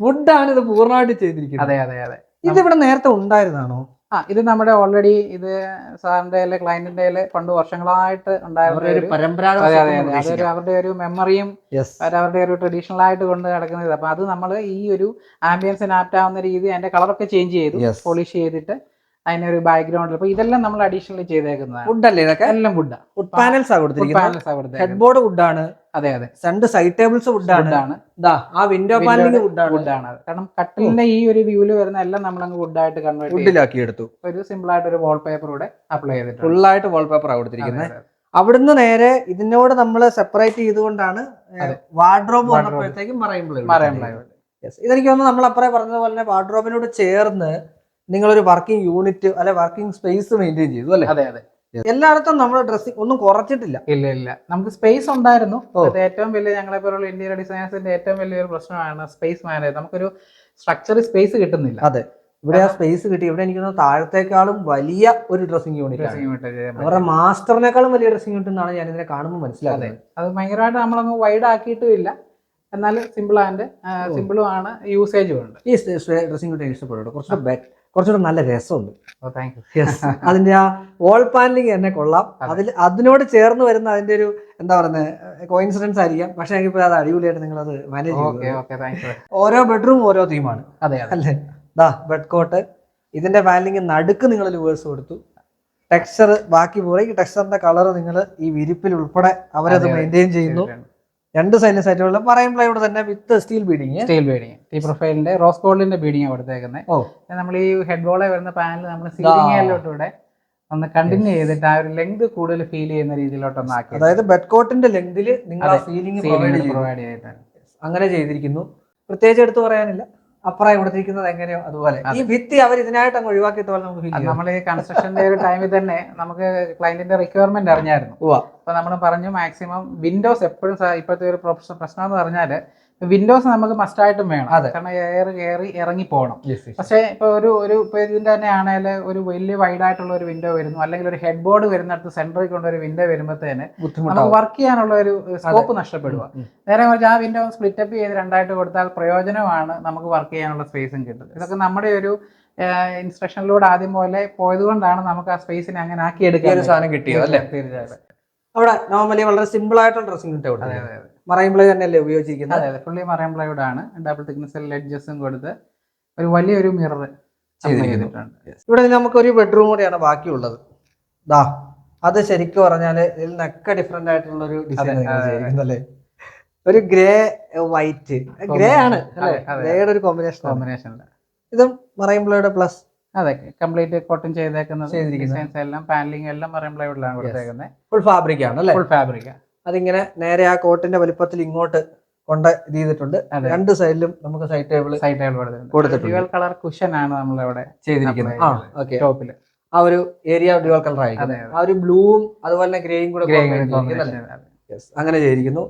വുഡാണ് ഇത് പൂർണമായിട്ട് ചെയ്തിരിക്കുന്നത്. അതെ അതെ അതെ. ഇത് ഇവിടെ നേരത്തെ ഉണ്ടായിരുന്നാണോ? ആ ഇത് നമ്മുടെ ഓൾറെഡി ഇത് സാറിന്റെ ക്ലയന്റിന്റെ പണ്ട് വർഷങ്ങളായിട്ട് ഉണ്ടായിരുന്ന അവരുടെ ഒരു ഒരു പരമ്പരാഗത അവരുടെ ഒരു മെമ്മറിയും. അവരുടെ ഒരു ട്രഡീഷണൽ ആയിട്ട് കൊണ്ട് നടക്കുന്നത്. അപ്പൊ അത് നമ്മൾ ഈ ഒരു ആംബിയൻസിന് ആപ്റ്റ് ആവുന്ന രീതി അതിന്റെ കളറൊക്കെ ചേഞ്ച് ചെയ്തു പോളിഷ് ചെയ്തിട്ട് അതിനൊരു ബാക്ക്ഗ്രൗണ്ട് അപ്പൊ ഇതെല്ലാം നമ്മൾ അഡീഷണലി ചെയ്തേക്കുന്നതാണ്. വുഡ് അല്ലേ ഇതൊക്കെ? എല്ലാം വുഡാ വുഡ് പാനൽസ് ആ കൊടുത്തിരിക്കുന്നത്. ഹെഡ് ബോർഡ് വുഡാണ് അതെ അതെ. രണ്ട് സൈഡ് ടേബിൾസ് വുഡാണ് ആ വിൻഡോ പാനലിംഗ് വുഡാണ് കാരണം കട്ടിലിന്റെ ഈ ഒരു വ്യൂൽ വരുന്ന എല്ലാം നമ്മൾ അങ്ങ് വുഡായിട്ട് കൺവേർട്ട് വുഡിലാക്കി എടുത്തു ഒരു സിമ്പിൾ ആയിട്ട് ഒരു വാൾപേപ്പർ കൂടെ അപ്ലൈ ചെയ്തിട്ടുണ്ട്. ആയിട്ട് വാൾപേപ്പർ ആ കൊടുത്തിരിക്കുന്നത്. അവിടുന്ന് നേരെ ഇതിനോട് നമ്മൾ സെപ്പറേറ്റ് ചെയ്തുകൊണ്ടാണ് വാർഡ്രോബ്. വന്നപ്പോഴത്തേക്കും മറൈൻ. ഇതെനിക്ക് തോന്നുന്നു നമ്മൾ അപ്പറേ പറഞ്ഞതുപോലെ തന്നെ വാർഡ്രോബിനോട് ചേർന്ന് നിങ്ങളൊരു വർക്കിംഗ് യൂണിറ്റ് അല്ലെ വർക്കിംഗ് സ്പേസ് മെയിന്റെയിൻ ചെയ്തു അല്ലെ? അതെ അതെ. എല്ലായിടത്തും നമ്മൾ ഡ്രസ്സിംഗ് ഒന്നും കുറച്ചിട്ടില്ല. ഇല്ല ഇല്ല. നമുക്ക് സ്പേസ് ഉണ്ടായിരുന്നു. ഏറ്റവും വലിയ ഞങ്ങളെ പോലുള്ള ഇന്ത്യയുടെ ഡിസൈനേഴ്സിന്റെ ഏറ്റവും വലിയൊരു പ്രശ്നമാണ് സ്പേസ് മാനേജ് നമുക്കൊരു സ്ട്രക്ചർ സ്പേസ് കിട്ടുന്നില്ല. അതെ. ഇവിടെ ആ സ്പേസ് കിട്ടി. ഇവിടെ എനിക്ക് താഴത്തേക്കാളും വലിയ ഒരു ഡ്രസ്സിംഗ് യൂണിറ്റ് അവരുടെ മാസ്റ്ററിനേക്കാളും വലിയ ഡ്രസ്സിംഗ് യൂണിറ്റ് എന്നാണ് ഞാൻ ഇതിനെ കാണുമ്പോൾ മനസ്സിലാകുന്നത് മനസ്സിലാക്കുന്നത്. അത്. ഭയങ്കരമായിട്ട് നമ്മളൊന്ന് വൈഡ് ആക്കിയിട്ടും ഇല്ല എന്നാൽ സിമ്പിൾ ആൻഡ് സിമ്പിളും ആണ്. യൂസേജും ഉണ്ട്. ഈ ഡ്രസ്സിംഗ് യൂണിറ്റ് ഇഷ്ടപ്പെടും കുറച്ചുകൂടെ ബെ- കുറച്ചുകൂടെ നല്ല രസമുണ്ട്. യെസ് അതിന്റെ ആ വോൾ പാനലിംഗ് തന്നെ കൊള്ളാം. അതിൽ അതിനോട് ചേർന്ന് വരുന്ന അതിന്റെ ഒരു എന്താ പറയുന്നത് കോയിൻസിഡൻസ് ആയിരിക്കാം. പക്ഷെ എനിക്കിപ്പോ അത് അടിപൊളിയായിട്ട് നിങ്ങൾ അത് മാനേജ് ഓരോ ബെഡ്റൂം ഓരോ തീമാണ് അതെ അല്ലെ? ദാ ബെഡ് കോട്ട് ഇതിന്റെ പാനലിംഗ് നടുക്ക് നിങ്ങൾ ലൂവേഴ്സ് കൊടുത്തു. ടെക്സ്ചർ ബാക്കി പോയി. ടെക്സ്ചറിന്റെ കളർ നിങ്ങൾ ഈ വിരിപ്പിൽ ഉൾപ്പെടെ അവരത്. മെയിന്റെയിൻ ചെയ്യുന്നു. രണ്ട് സൈഡിലും സൈറ്റുകളിൽ പറയും പ്ലൈവുഡ് തന്നെ with steel beading steel beading ഈ പ്രൊഫൈലിന്റെ റോസ് ഗോൾഡിന്റെ ബീഡിങ് കൊടുത്തേക്കുന്നത് ഓ. നമ്മൾ ഈ ഹെഡ് ബോളെ വരുന്ന പാനൽ നമ്മൾ സീലിംഗിലോട്ടൂടെ ഒന്ന് കണ്ടിന്യൂ ചെയ്തിട്ട് ആ ഒരു ലെങ്ത് കൂടുതൽ ഫീൽ ചെയ്യുന്ന രീതിയിലോട്ടൊന്ന് ആക്കി അതായത് ബെഡ് കോട്ടിന്റെ ലെങ്തിൽ നിങ്ങൾ ഫീലിംഗ്. പ്രൊവൈഡ് ചെയ്തിട്ടാണ് അങ്ങനെ ചെയ്തിരിക്കുന്നു. പ്രത്യേകിച്ച് എടുത്തു പറയാനില്ല. അപ്പുറം കൊടുത്തിരിക്കുന്നത് എങ്ങനെയോ അതുപോലെ. ഈ ഭിത്തി അവർ ഇതിനായിട്ട് അങ്ങ് ഒഴിവാക്കി പോലെ നമുക്ക് നമ്മൾ ഈ കൺസ്ട്രക്ഷന്റെ ഒരു ടൈമിൽ തന്നെ നമുക്ക് ക്ലയന്റിന്റെ റിക്വയർമെന്റ് അറിഞ്ഞായിരുന്നു. അപ്പൊ നമ്മൾ പറഞ്ഞു മാക്സിമം വിൻഡോസ് എപ്പോഴും ഇപ്പോഴത്തെ ഒരു പ്രശ്നം പ്രശ്നം എന്ന് പറഞ്ഞാൽ വിൻഡോസ് നമുക്ക് മസ്റ്റ് ആയിട്ടും വേണം. അതെ. കാരണം എയർ കയറി ഇറങ്ങി പോകണം. പക്ഷേ ഇപ്പൊ ഒരു ഒരു ഇപ്പോൾ ഇതിന്റെ തന്നെ ആണെങ്കിൽ ഒരു വലിയ വൈഡ് ആയിട്ടുള്ള ഒരു വിൻഡോ വരുന്നു. അല്ലെങ്കിൽ ഒരു ഹെഡ് ബോർഡ് വരുന്നിടത്ത് സെന്ററിൽ കൊണ്ട് ഒരു വിൻഡോ വരുമ്പോഴത്തേന് നമുക്ക് വർക്ക് ചെയ്യാനുള്ള ഒരു സ്കോപ്പ് നഷ്ടപ്പെടുക. നേരെ മറിച്ച് ആ വിൻഡോ സ്പ്ലിറ്റ് അപ്പ് ചെയ്ത് രണ്ടായിട്ട് കൊടുത്താൽ പ്രയോജനമാണ് നമുക്ക് വർക്ക് ചെയ്യാനുള്ള സ്പേസും കിട്ടുന്നത്. ഇതൊക്കെ നമ്മുടെ ഒരു ഇൻസ്ട്രക്ഷനിലൂടെ ആദ്യം പോലെ പോയതുകൊണ്ടാണ് നമുക്ക് ആ സ്പേസിനെ അങ്ങനെ ആക്കി എടുക്കാൻ സാധനം കിട്ടിയത് അല്ലേ? തീർച്ചയായിട്ടും. അവിടെ നോർമലി വളരെ സിമ്പിൾ ആയിട്ടുള്ള ഡ്രസ്സിംഗ് അതെ അതെ അതെ. മറൈൻ പ്ലേ തന്നെയല്ലേ ഉപയോഗിച്ചിരിക്കുന്നത്? അതെ അതെ. ഫുള്ളി മറൈൻ പ്ലൈവുഡ് ആണ് ഡബിൾ തിക്നെസ്സിൽ ലെഡ്ജസും കൊടുത്ത് ഒരു വലിയൊരു മിറർ. ചെയ്തിട്ടുണ്ട്. ഇവിടെ നമുക്ക് ഒരു ബെഡ്റൂം കൂടിയാണ് ബാക്കിയുള്ളത്. ദാ അത് ശരിക്കും പറഞ്ഞാൽ ഇതിൽ നിന്നൊക്കെ ഡിഫറെന്റ് ആയിട്ടുള്ള ഒരു ഡിസൈൻ ഒരു ഗ്രേ വൈറ്റ് ഗ്രേ ആണ്. ഗ്രേയുടെ ഒരു കോമ്പിനേഷൻ കോമ്പിനേഷൻ ഇതും മറൈൻ പ്ലൈയുടെ പ്ലസ് അതെ കംപ്ലീറ്റ് കോട്ടൺ ചെയ്തേക്കുന്നത് ഡിസൈൻസ് എല്ലാം പാനലിംഗ് എല്ലാം മറൈൻ പ്ലൈവുഡിലാണ് കൊടുത്തേക്കുന്നത് ഫുൾ ഫാബ്രിക് ആണ് അല്ലേ? ഫുൾ ഫാബ്രിക് അതിങ്ങനെ നേരെ ആ കോട്ടിന്റെ വലിപ്പത്തിൽ ഇങ്ങോട്ട് കൊണ്ട് ഇത് ചെയ്തിട്ടുണ്ട്. രണ്ട് സൈഡിലും നമുക്ക് സൈഡ് ടേബിൾ സൈഡ് ടേബിൾ കൊടുത്തിട്ടുണ്ട്. ഡ്യുവൽ കളർ കുഷൻ ആണ് നമ്മൾ ഇവിടെ ചെയ്തിരിക്കുന്നത്. ആ ഓക്കെ ടോപ്പിൽ ആ ഒരു ഏരിയ ഡ്യുവൽ കളർ ആയിരിക്കും. ആ ഒരു ബ്ലൂവും അതുപോലെ തന്നെ ഗ്രേയും കൂടെ? അങ്ങനെ ചെയ്തിരിക്കുന്നു.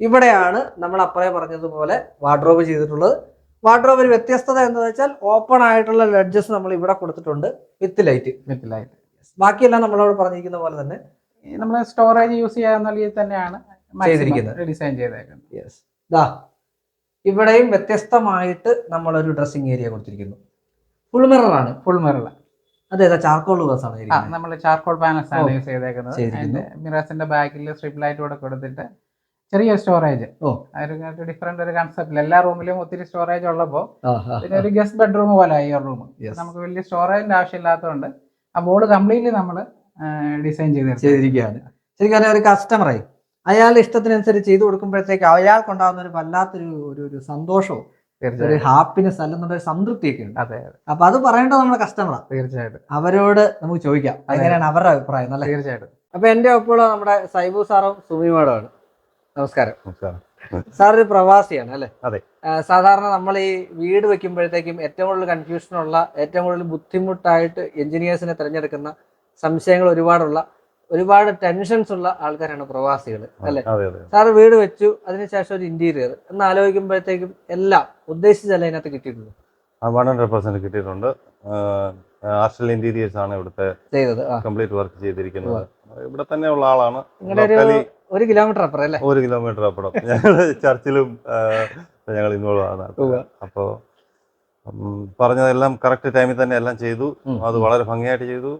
ഇവിടെയാണ് നമ്മൾ അപ്പറേ പറഞ്ഞതുപോലെ വാർഡ്രോബ് ചെയ്തിട്ടുള്ളത്. വാർഡ്രോബ് ഒരു വ്യത്യസ്തത എന്ന് വെച്ചാൽ ഓപ്പൺ ആയിട്ടുള്ള ലെഡ്ജസ് നമ്മൾ ഇവിടെ കൊടുത്തിട്ടുണ്ട് വിത്ത് ലൈറ്റ് വിത്ത് ലൈറ്റ് ബാക്കിയെല്ലാം നമ്മളോട് പറഞ്ഞിരിക്കുന്ന പോലെ തന്നെ നമ്മൾ സ്റ്റോറേജ് യൂസ് ചെയ്യാവുന്ന രീതിയിൽ തന്നെയാണ് ചെയ്തിരിക്കുന്നത്. ഡിസൈൻ ചെയ്തേക്കുന്നത്. യെസ് ദാ ഇവിടെയും വ്യത്യസ്തമായിട്ട് നമ്മളൊരു ഡ്രസ്സിങ് ഏരിയ കൊടുത്തിരിക്കുന്നു. ഫുൾ മിറർ ആണ്. ഫുൾ മിറർ അതെ ചാർക്കോൾ ആണ്. നമ്മൾ ചാർക്കോൾ പാനൽസ് ആണ് യൂസ് ചെയ്തേക്കുന്നത്. മിറേഴ്സിന്റെ ബാക്കിൽ സ്ട്രിപ്പ് ലൈറ്റ് കൂടെ കൊടുത്തിട്ട് ചെറിയ സ്റ്റോറേജ് ഓ. ഒരു ഡിഫറെന്റ് ഒരു കൺസെപ്റ്റിൽ എല്ലാ റൂമിലും ഒത്തിരി സ്റ്റോറേജ് ഉള്ളപ്പോൾ പിന്നെ ഒരു ഗസ്റ്റ് ബെഡ്റൂം പോലെ ഈ റൂം. നമുക്ക് വലിയ സ്റ്റോറേജിന്റെ ആവശ്യമില്ലാത്തതുകൊണ്ട് ആ ബോർഡ് കംപ്ലീറ്റ്ലി നമ്മൾ ഡിസൈൻ ചെയ്ത് ചെയ്തിരിക്കുകയാണ്. ശരിക്കും ഒരു കസ്റ്റമറെ അയാളുടെ ഇഷ്ടത്തിനനുസരിച്ച് ചെയ്തു കൊടുക്കുമ്പോഴത്തേക്ക് അയാൾക്കുണ്ടാകുന്ന ഒരു വല്ലാത്തൊരു ഒരു ഒരു സന്തോഷവും ഒരു ഹാപ്പിനെസ് അല്ലെന്നുള്ള സംതൃപ്തിയൊക്കെ ഉണ്ട്. അതെ അതെ. അപ്പൊ അത് പറയേണ്ടത് നമ്മുടെ കസ്റ്റമറാണ് തീർച്ചയായിട്ടും. അവരോട് നമുക്ക് ചോദിക്കാം. എങ്ങനെയാണ് അവരുടെ അഭിപ്രായം നല്ല തീർച്ചയായിട്ടും. അപ്പൊ എന്റെ ഒപ്പം നമ്മുടെ സൈബു സാറും സുമി മാഡമാണ് നമസ്കാരം. നമസ്കാരം. സാർ ഒരു പ്രവാസിയാണ് അല്ലെ? അതെ. സാധാരണ നമ്മൾ ഈ വീട് വെക്കുമ്പോഴത്തേക്കും ഏറ്റവും കൂടുതൽ കൺഫ്യൂഷനുള്ള ഏറ്റവും കൂടുതൽ ബുദ്ധിമുട്ടായിട്ട് എഞ്ചിനീയേഴ്സിനെ തിരഞ്ഞെടുക്കുന്ന സംശയങ്ങൾ ഒരുപാടുള്ള ഒരുപാട് ടെൻഷൻസ് ഉള്ള ആൾക്കാരാണ് പ്രവാസികൾ അല്ലെ? സാറ് വീട് വെച്ചു അതിനുശേഷം ഒരു ഇന്റീരിയർ എന്ന് ആലോചിക്കുമ്പോഴത്തേക്കും എല്ലാം ഉദ്ദേശിച്ചല്ല അതിനകത്ത് കിട്ടിയിട്ടുള്ളൂ വൺ ഹൺഡ്രഡ് പെർസെന്റ് കിട്ടിയിട്ടുണ്ട്. ആർഷൽ ഇന്റീരിയേഴ്സ് ആണ് ഇവിടുത്തെ ചെയ്തത് കംപ്ലീറ്റ് വർക്ക് ചെയ്തിരിക്കുന്നത്. ഇവിടെ തന്നെ ഉള്ള ആളാണ്. ഒരു കിലോമീറ്റർ അപ്പുറം അല്ലേ? ഒരു കിലോമീറ്റർ അപ്പുറം. ഞങ്ങൾ ചർച്ചിലും ഞങ്ങൾ ഇൻവോൾവ് ആണ്. അപ്പോൾ പറഞ്ഞതെല്ലാം കറക്റ്റ് ടൈമിൽ തന്നെ എല്ലാം ചെയ്തു. അത് വളരെ ഭംഗിയായിട്ട് ചെയ്തു.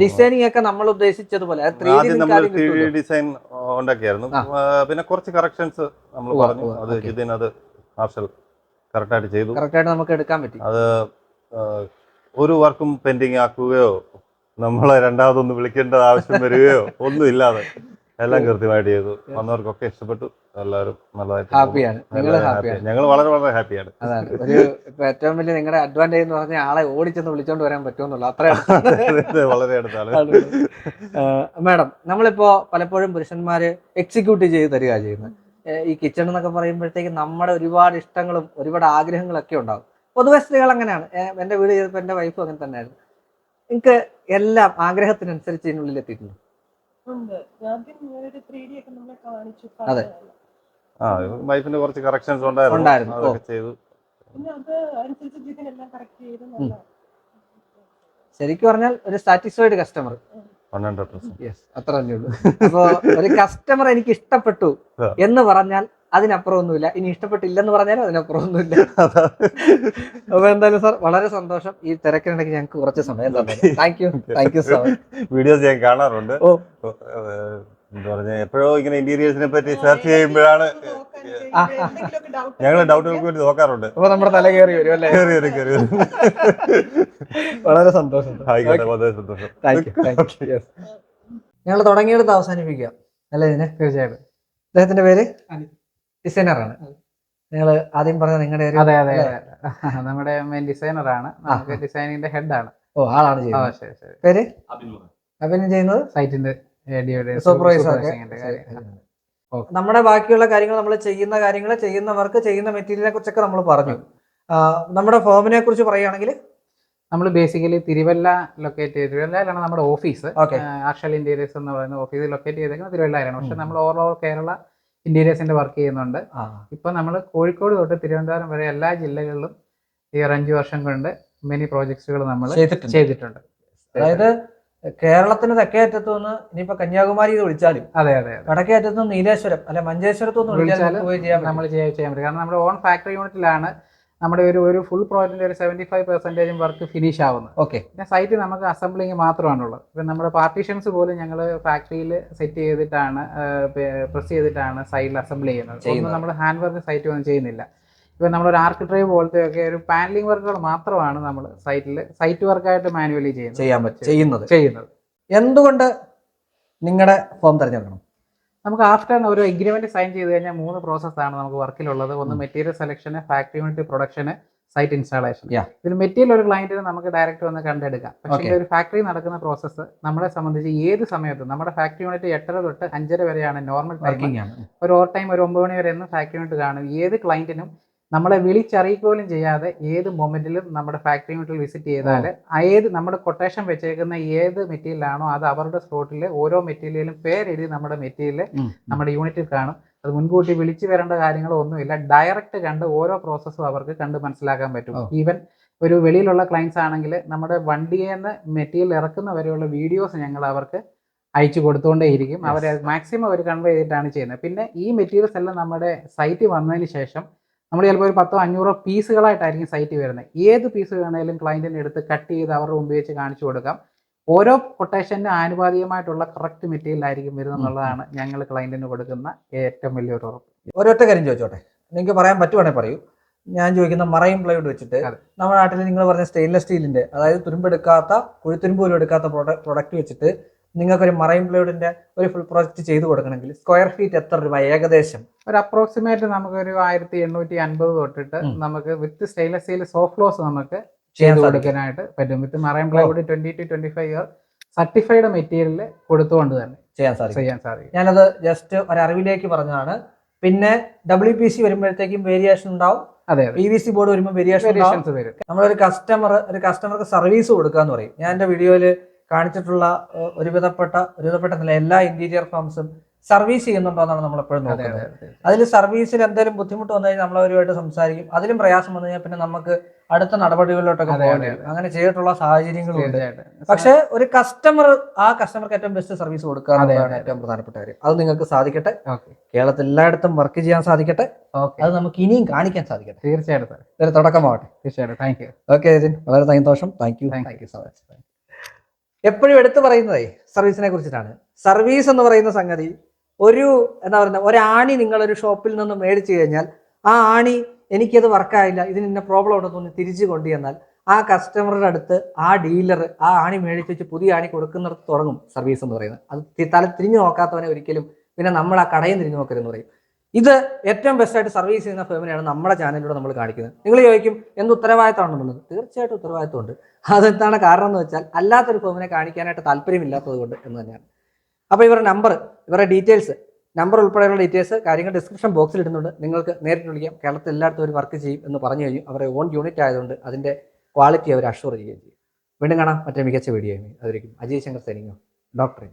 ഡിസൈനിങ് ഒക്കെ നമ്മൾ ഉദ്ദേശിച്ചതുപോലെ. 3D ആദ്യം നമ്മൾ ത്രീ ഡി ഡിസൈൻ ഉണ്ടാക്കിയായിരുന്നു. പിന്നെ കുറച്ച് കറക്ഷൻസ് നമ്മൾ പറഞ്ഞു. അത്. ജിതിൻ അത് മാർഷൽ കറക്റ്റായിട്ട് ചെയ്തു. കറക്റ്റായിട്ട് നമുക്ക് എടുക്കാൻ പറ്റി. അത് ഒരു വർക്കും പെൻഡിങ് ആക്കുകയോ നമ്മളെ രണ്ടാമതൊന്ന് വിളിക്കേണ്ട ആവശ്യം വരികയോ ഒന്നും ഇല്ലാതെ എല്ലാം കൃത്യമായിട്ട് ചെയ്തു. വന്നവർക്കൊക്കെ ഇഷ്ടപ്പെട്ടു. എല്ലാവരും നല്ലതായിട്ട് ഹാപ്പിയാണ്. നിങ്ങൾ ഹാപ്പിയാണ്. ഞങ്ങൾ വളരെ വളരെ ഹാപ്പിയാണ്. അതാണ്. ഒരു ഇപ്പൊ ഏറ്റവും വലിയ നിങ്ങളുടെ അഡ്വാന്റേജ് എന്ന് പറഞ്ഞാൽ ആളെ ഓടിച്ചെന്ന് വിളിച്ചോണ്ട് വരാൻ പറ്റുമെന്നുള്ള. അത്രയാണ് വളരെ അടുത്താണ്. മാഡം നമ്മളിപ്പോ പലപ്പോഴും പുരുഷന്മാര് എക്സിക്യൂട്ട് ചെയ്ത് തരിക ചെയ്യുന്നത് ഈ കിച്ചൺ എന്നൊക്കെ പറയുമ്പോഴത്തേക്ക് നമ്മുടെ ഒരുപാട് ഇഷ്ടങ്ങളും ഒരുപാട് ആഗ്രഹങ്ങളൊക്കെ ഉണ്ടാവും. പൊതുവെ സ്ത്രീകൾ അങ്ങനെയാണ്. എന്റെ വീട് ചെയ്തപ്പോൾ എന്റെ വൈഫും അങ്ങനെ തന്നെയായിരുന്നു. എനിക്ക് എല്ലാം ആഗ്രഹത്തിനനുസരിച്ച് ഇതിനുള്ളിൽ എത്തിയിട്ടുണ്ട്? അതെ. ആ വൈഫിന്റെ കുറച്ച് കറക്ഷൻസ് ഉണ്ടായിരുന്നു. ഉണ്ടായിരുന്നു. അതൊക്കെ ചെയ്തു. ശരിക്കും പറഞ്ഞാൽ ഒരു സാറ്റിസ്ഫൈഡ് കസ്റ്റമർ അത്ര തന്നെ ഉള്ളൂ. അപ്പോ ഒരു കസ്റ്റമർ എനിക്ക് ഇഷ്ടപ്പെട്ടു എന്ന് പറഞ്ഞാൽ അതിനപ്പുറം ഒന്നുമില്ല ഇനി ഇഷ്ടപ്പെട്ടില്ലെന്ന് പറഞ്ഞാലും അതിനപ്പുറം ഒന്നുമില്ല അപ്പൊ എന്തായാലും സാർ വളരെ സന്തോഷം. ഈ തിരക്കിനിടയ്ക്ക് ഞങ്ങൾക്ക് കുറച്ച് സമയം തന്നെ thank you thank you sir much videos ഞാൻ കാണാറുണ്ട്. ഓ. പറഞ്ഞ എപ്പോഴോ ഇങ്ങനെ ഇന്റീരിയേഴ്സിനെ പറ്റി സെർച്ച് ചെയ്യുമ്പോഴാണ് ഞങ്ങൾ ഡൗട്ടുകൾക്ക് വേണ്ടി നോക്കാറുണ്ട്. അപ്പൊ നമ്മുടെ തല കയറി വരും അല്ലേ? കയറി വരും കയറി വരും. വളരെ സന്തോഷം. ആയിക്കോട്ടെ വളരെ സന്തോഷം. ഞങ്ങൾ തുടങ്ങിയെടുത്ത് അവസാനിപ്പിക്കാം. അല്ലേ ഇതിനെ? തീർച്ചയായിട്ടും. അദ്ദേഹത്തിന്റെ പേര്? അനിൽ. ഡിസൈനറാണ്. നിങ്ങൾ ആദ്യം പറഞ്ഞ നിങ്ങളുടെ ഒരു അതെ അതെ നമ്മുടെ മെയിൻ ഡിസൈനറാണ് നമുക്ക് ഡിസൈനിങ്ങിന്റെ ഹെഡാണ് ഓ ആളാണ് ചെയ്യുന്നത്. പേര്? അഭിനയം ചെയ്യുന്നത്? സൈറ്റിന്റെ സൂപ്പർവൈസർ നമ്മുടെ ബാക്കിയുള്ള കാര്യങ്ങൾ നമ്മൾ ചെയ്യുന്ന കാര്യങ്ങൾ ചെയ്യുന്നവർക്ക് ചെയ്യുന്ന മെറ്റീരിയലിനെ കുറിച്ചൊക്കെ നമ്മൾ പറഞ്ഞു. നമ്മുടെ ഫോമിനെ കുറിച്ച് പറയുകയാണെങ്കിൽ? നമ്മൾ ബേസിക്കലി തിരുവല്ല ലൊക്കേറ്റ് ചെയ്ത് തിരുവല്ലയിലാണ് നമ്മുടെ ഓഫീസ് ഓക്കെ ആർഷൽ ഇന്റീരിയേഴ്സ് എന്ന് പറയുന്ന ഓഫീസ് ലൊക്കേറ്റ് ചെയ്തേക്കുന്നത് തിരുവല്ലയിലാണ്. പക്ഷെ നമ്മൾ ഓൾ ഓവർ കേരള ഇന്റീരിയേഴ്സിന്റെ വർക്ക് ചെയ്യുന്നുണ്ട്. ഇപ്പൊ നമ്മൾ കോഴിക്കോട് തൊട്ട് തിരുവനന്തപുരം വരെ എല്ലാ ജില്ലകളിലും ഈ ഒരു അഞ്ചു വർഷം കൊണ്ട് മെനി പ്രോജക്ട്സുകൾ നമ്മൾ ചെയ്തിട്ടുണ്ട്. അതായത് കേരളത്തിന് തെക്കേ അറ്റത്തു നിന്ന് ഇനിയിപ്പോ കന്യാകുമാരി വിളിച്ചാലും അതെ അതെ വടക്കേ അറ്റത്തു നിന്ന് നീലേശ്വരം അല്ലെ മഞ്ചേശ്വരത്തു നിന്ന് വിളിച്ചാലും നമ്മൾ ചെയ്യാൻ പറ്റും. കാരണം നമ്മുടെ ഓൺ ഫാക്ടറി യൂണിറ്റിലാണ് നമ്മുടെ ഒരു ഒരു ഫുൾ പ്രോജക്റ്റിന്റെ ഒരു സെവന്റി ഫൈവ് പെർസെന്റേജും വർക്ക് ഫിനിഷ് ആവുന്നത്. ഓക്കെ പിന്നെ സൈറ്റ് നമുക്ക് അസംബ്ലിങ് മാത്രമാണുള്ളത്. ഇപ്പം നമ്മുടെ പാർട്ടീഷൻസ് പോലും ഞങ്ങൾ ഫാക്ടറിയിൽ സെറ്റ് ചെയ്തിട്ടാണ് പ്രസ് ചെയ്തിട്ടാണ് സൈറ്റിൽ അസംബിൾ ചെയ്യുന്നത്. ഒന്നും. നമ്മൾ ഹാൻഡ് വർക്ക് സൈറ്റ് ഒന്നും ചെയ്യുന്നില്ല. ഇപ്പം നമ്മളൊരു ആർക്ക് ഡ്രൈവ് പോലത്തെ ഒക്കെ ഒരു പാനലിംഗ് വർക്കുകൾ മാത്രമാണ് നമ്മൾ സൈറ്റിൽ സൈറ്റ് വർക്കായിട്ട് മാനുവലി ചെയ്യുന്നത്. ചെയ്യാൻ പറ്റും ചെയ്യുന്നത്. ചെയ്യുന്നത്. എന്തുകൊണ്ട് നിങ്ങളുടെ ഫോം തിരഞ്ഞെടുക്കണം? നമുക്ക് ആഫ്റ്റർ ഒരു എഗ്രിമെന്റ് സൈൻ ചെയ്ത് കഴിഞ്ഞാൽ മൂന്ന് പ്രോസസ്സാണ് നമുക്ക് വർക്കിലുള്ളത് ഒന്ന് material selection factory unit production site installation ഇതിൽ മെറ്റീരിയൽ ഒരു ക്ലയന്റിന് നമുക്ക് ഡയറക്റ്റ് വന്ന് കണ്ടെടുക്കാം. പക്ഷേ ഒരു ഫാക്ടറി നടക്കുന്ന പ്രോസസ്സ് നമ്മളെ സംബന്ധിച്ച് ഏത് സമയത്തും നമ്മുടെ ഫാക്ടറി യൂണിറ്റ് എട്ടര തൊട്ട് അഞ്ചര വരെയാണ് നോർമൽ ഒരു ഓവർ ടൈം ഒരു ഒമ്പത് മണി വരെ എന്ന് ഫാക്ടറി യൂണിറ്റ് കാണും. ഏത് ക്ലയന്റിനും നമ്മളെ വിളിച്ചറിയിക്കുകയും ചെയ്യാതെ ഏത് മൊമെന്റിലും നമ്മുടെ ഫാക്ടറി യൂണിറ്റിൽ വിസിറ്റ് ചെയ്താൽ ഏത് നമ്മുടെ കൊട്ടേഷൻ വെച്ചേക്കുന്ന ഏത് മെറ്റീരിയൽ ആണോ അത് അവരുടെ സ്പോട്ടിൽ ഓരോ മെറ്റീരിയലും പേരെഴുതി നമ്മുടെ മെറ്റീരിയൽ നമ്മുടെ യൂണിറ്റിൽ കാണും. അത് മുൻകൂട്ടി വിളിച്ചു വരേണ്ട കാര്യങ്ങളോ ഒന്നുമില്ല. ഡയറക്റ്റ് കണ്ട് ഓരോ പ്രോസസ്സും അവർക്ക് കണ്ട് മനസ്സിലാക്കാൻ പറ്റും. ഈവൻ ഒരു വെളിയിലുള്ള ക്ലയൻസ് ആണെങ്കിൽ നമ്മുടെ വണ്ടിയിൽ നിന്ന് മെറ്റീരിയൽ ഇറക്കുന്ന വരെയുള്ള വീഡിയോസ് ഞങ്ങൾ അവർക്ക് അയച്ചു കൊടുത്തുകൊണ്ടേയിരിക്കും അവരെ മാക്സിമം അവർ കൺവേ ചെയ്തിട്ടാണ് ചെയ്യുന്നത്. പിന്നെ ഈ മെറ്റീരിയൽസ് എല്ലാം നമ്മുടെ സൈറ്റിൽ വന്നതിന് ശേഷം നമ്മൾ ചിലപ്പോൾ ഒരു പത്തോ അഞ്ഞൂറോ പീസുകളായിട്ടായിരിക്കും സൈറ്റ് വരുന്നത്. ഏത് പീസ് വേണമെങ്കിലും ക്ലയന്റിന്റെ എടുത്ത് കട്ട് ചെയ്ത് അവരുടെ മുമ്പ് വെച്ച് കാണിച്ചു കൊടുക്കാം. ഓരോ കൊട്ടേഷന്റെ ആനുപാതികമായിട്ടുള്ള കറക്റ്റ് മെറ്റീരിയൽ ആയിരിക്കും വരുന്നത് എന്നുള്ളതാണ് ഞങ്ങൾ ക്ലയന്റിന് കൊടുക്കുന്ന ഏറ്റവും വലിയൊരു ഉറപ്പ്. ഒരൊറ്റ കാര്യം ചോദിച്ചോട്ടെ? നിങ്ങൾക്ക് പറയാൻ പറ്റുവാണെങ്കിൽ പറയൂ. ഞാൻ ചോദിക്കുന്ന മറൈൻ പ്ലൈവുഡ് വെച്ചിട്ട് നമ്മുടെ നാട്ടിൽ നിങ്ങൾ പറഞ്ഞ സ്റ്റെയിൻലെസ് സ്റ്റീലിന്റെ അതായത് തുരുമ്പെടുക്കാത്ത കുഴിത്തുരുമ്പ് പോലും എടുക്കാത്ത പ്രൊഡക്റ്റ് വെച്ചിട്ട് നിങ്ങൾക്ക് ഒരു മറൈൻ പ്ലൂഡിന്റെ ഒരു ഫുൾ പ്രോജക്റ്റ് ചെയ്തു കൊടുക്കണമെങ്കിൽ സ്ക്വയർ ഫീറ്റ് എത്ര രൂപ ഏകദേശം? ഒരു അപ്രോക്സിമേറ്റ് നമുക്ക് ഒരു ആയിരത്തി എണ്ണൂറ്റി അൻപത് തൊട്ടിട്ട് നമുക്ക് with stainless steel soft close നമുക്ക് ചെയ്യാൻ ചെയ്ത് കൊടുക്കാനായിട്ട് പറ്റും. With marine plywood twenty two twenty five year certified material കൊടുത്തുകൊണ്ട് തന്നെ ചെയ്യാൻ സാധിക്കും. ചെയ്യാൻ സാധിക്കും. ഞാനത് ജസ്റ്റ് ഒരു അറിവിലേക്ക് പറഞ്ഞതാണ്. പിന്നെ ഡബ്ല്യു പി സി വരുമ്പോഴത്തേക്കും വേരിയേഷൻ ഉണ്ടാവും. അതെ പി വി സി ബോർഡ് വരുമ്പോൾ വേരിയേഷൻ നമ്മളൊരു കസ്റ്റമർ ഒരു കസ്റ്റമർക്ക് സർവീസ് കൊടുക്കാന്ന് പറയും. ഞാൻ എന്റെ വീഡിയോയിൽ കാണിച്ചിട്ടുള്ള ഒരുവിധപ്പെട്ട ഒരുവിധപ്പെട്ട നില എല്ലാ ഇന്റീരിയർ ഫേംസും സർവീസ് ചെയ്യുന്നുണ്ടോ എന്നാണ് നമ്മൾ എപ്പോഴും നോക്കുന്നത്. അതെ. അതെ. അതിൽ സർവീസിൽ എന്തെങ്കിലും ബുദ്ധിമുട്ട് വന്നു കഴിഞ്ഞാൽ നമ്മൾ അവരുമായിട്ട് സംസാരിക്കും. അതിലും പ്രയാസം വന്നു കഴിഞ്ഞാൽ പിന്നെ നമുക്ക് അടുത്ത നടപടികളിലോട്ടൊക്കെ പോകേണ്ടി അങ്ങനെ ചെയ്തിട്ടുള്ള സാഹചര്യങ്ങളുണ്ട്. പക്ഷേ ഒരു കസ്റ്റമർ ആ കസ്റ്റമർക്ക് ഏറ്റവും ബെസ്റ്റ് സർവീസ് കൊടുക്കുക എന്നുള്ളതാണ് ഏറ്റവും പ്രധാനപ്പെട്ട കാര്യം. അത് നിങ്ങൾക്ക് സാധിക്കട്ടെ. കേരളത്തിൽ എല്ലായിടത്തും വർക്ക് ചെയ്യാൻ സാധിക്കട്ടെ. അത് നമുക്ക് ഇനിയും കാണിക്കാൻ സാധിക്കട്ടെ. തീർച്ചയായിട്ടും. ഇതൊരു തുടക്കമാവട്ടെ തീർച്ചയായിട്ടും. Thank you. ഓക്കെ വളരെ സന്തോഷം. Thank you. Thank you so much. എപ്പോഴും എടുത്തു പറയുന്നതേ സർവീസിനെ കുറിച്ചിട്ടാണ്. സർവീസ് എന്ന് പറയുന്ന സംഗതി ഒരു എന്താ പറയുക ഒരാണി നിങ്ങൾ ഒരു ഷോപ്പിൽ നിന്ന് മേടിച്ചു കഴിഞ്ഞാൽ ആ ആണി എനിക്കത് വർക്കായില്ല ഇതിന് ഇന്ന പ്രോബ്ലം ഉണ്ടെന്ന് തോന്നി തിരിച്ചു കൊണ്ടുചെന്നാൽ ആ കസ്റ്റമറുടെ അടുത്ത് ആ ഡീലർ ആ ആണി മേടിച്ച് വെച്ച് പുതിയ ആണി കൊടുക്കുന്നിടത്ത് തുടങ്ങും സർവീസ് എന്ന് പറയുന്നത്. അത് തല തിരിഞ്ഞു നോക്കാത്തവനെ ഒരിക്കലും പിന്നെ നമ്മൾ ആ കടയും തിരിഞ്ഞു നോക്കരുതെന്ന് പറയും. ഇത് ഏറ്റവും ബെസ്റ്റായിട്ട് സർവീസ് ചെയ്യുന്ന ഫേമിനെയാണ് നമ്മുടെ ചാനലിലൂടെ നമ്മൾ കാണിക്കുന്നത്. നിങ്ങൾ ചോദിക്കും എന്ത് ഉത്തരവാദിത്തമാണെന്നുള്ളത് തീർച്ചയായിട്ടും ഉത്തരവാദിത്തമുണ്ട്. അതെന്താണ് കാരണം എന്ന് വെച്ചാൽ അല്ലാത്തൊരു ഫേമിനെ കാണിക്കാനായിട്ട് താല്പര്യമില്ലാത്തത് കൊണ്ട് എന്ന് തന്നെയാണ്. അപ്പോൾ ഇവരുടെ നമ്പർ ഇവരുടെ ഡീറ്റെയിൽസ് നമ്പർ ഉൾപ്പെടെയുള്ള ഡീറ്റെയിൽസ് കാര്യങ്ങൾ ഡിസ്ക്രിപ്ഷൻ ബോക്സിൽ ഇടുന്നുണ്ട്. നിങ്ങൾക്ക് നേരിട്ട് വിളിക്കാം. കേരളത്തിൽ എല്ലായിടത്തും ഒരു വർക്ക് ചെയ്യും എന്ന് പറഞ്ഞു കഴിഞ്ഞു. അവരുടെ ഓൺ യൂണിറ്റ് ആയതുകൊണ്ട് അതിന്റെ ക്വാളിറ്റി അവർ അഷുർ ചെയ്യുകയും ചെയ്യും. വീണ്ടും കാണാം മറ്റേ മികച്ച വീഡിയോ അതുവരെയും അജയ് ശങ്കർ സൈനിങ് ഡോക്ടർ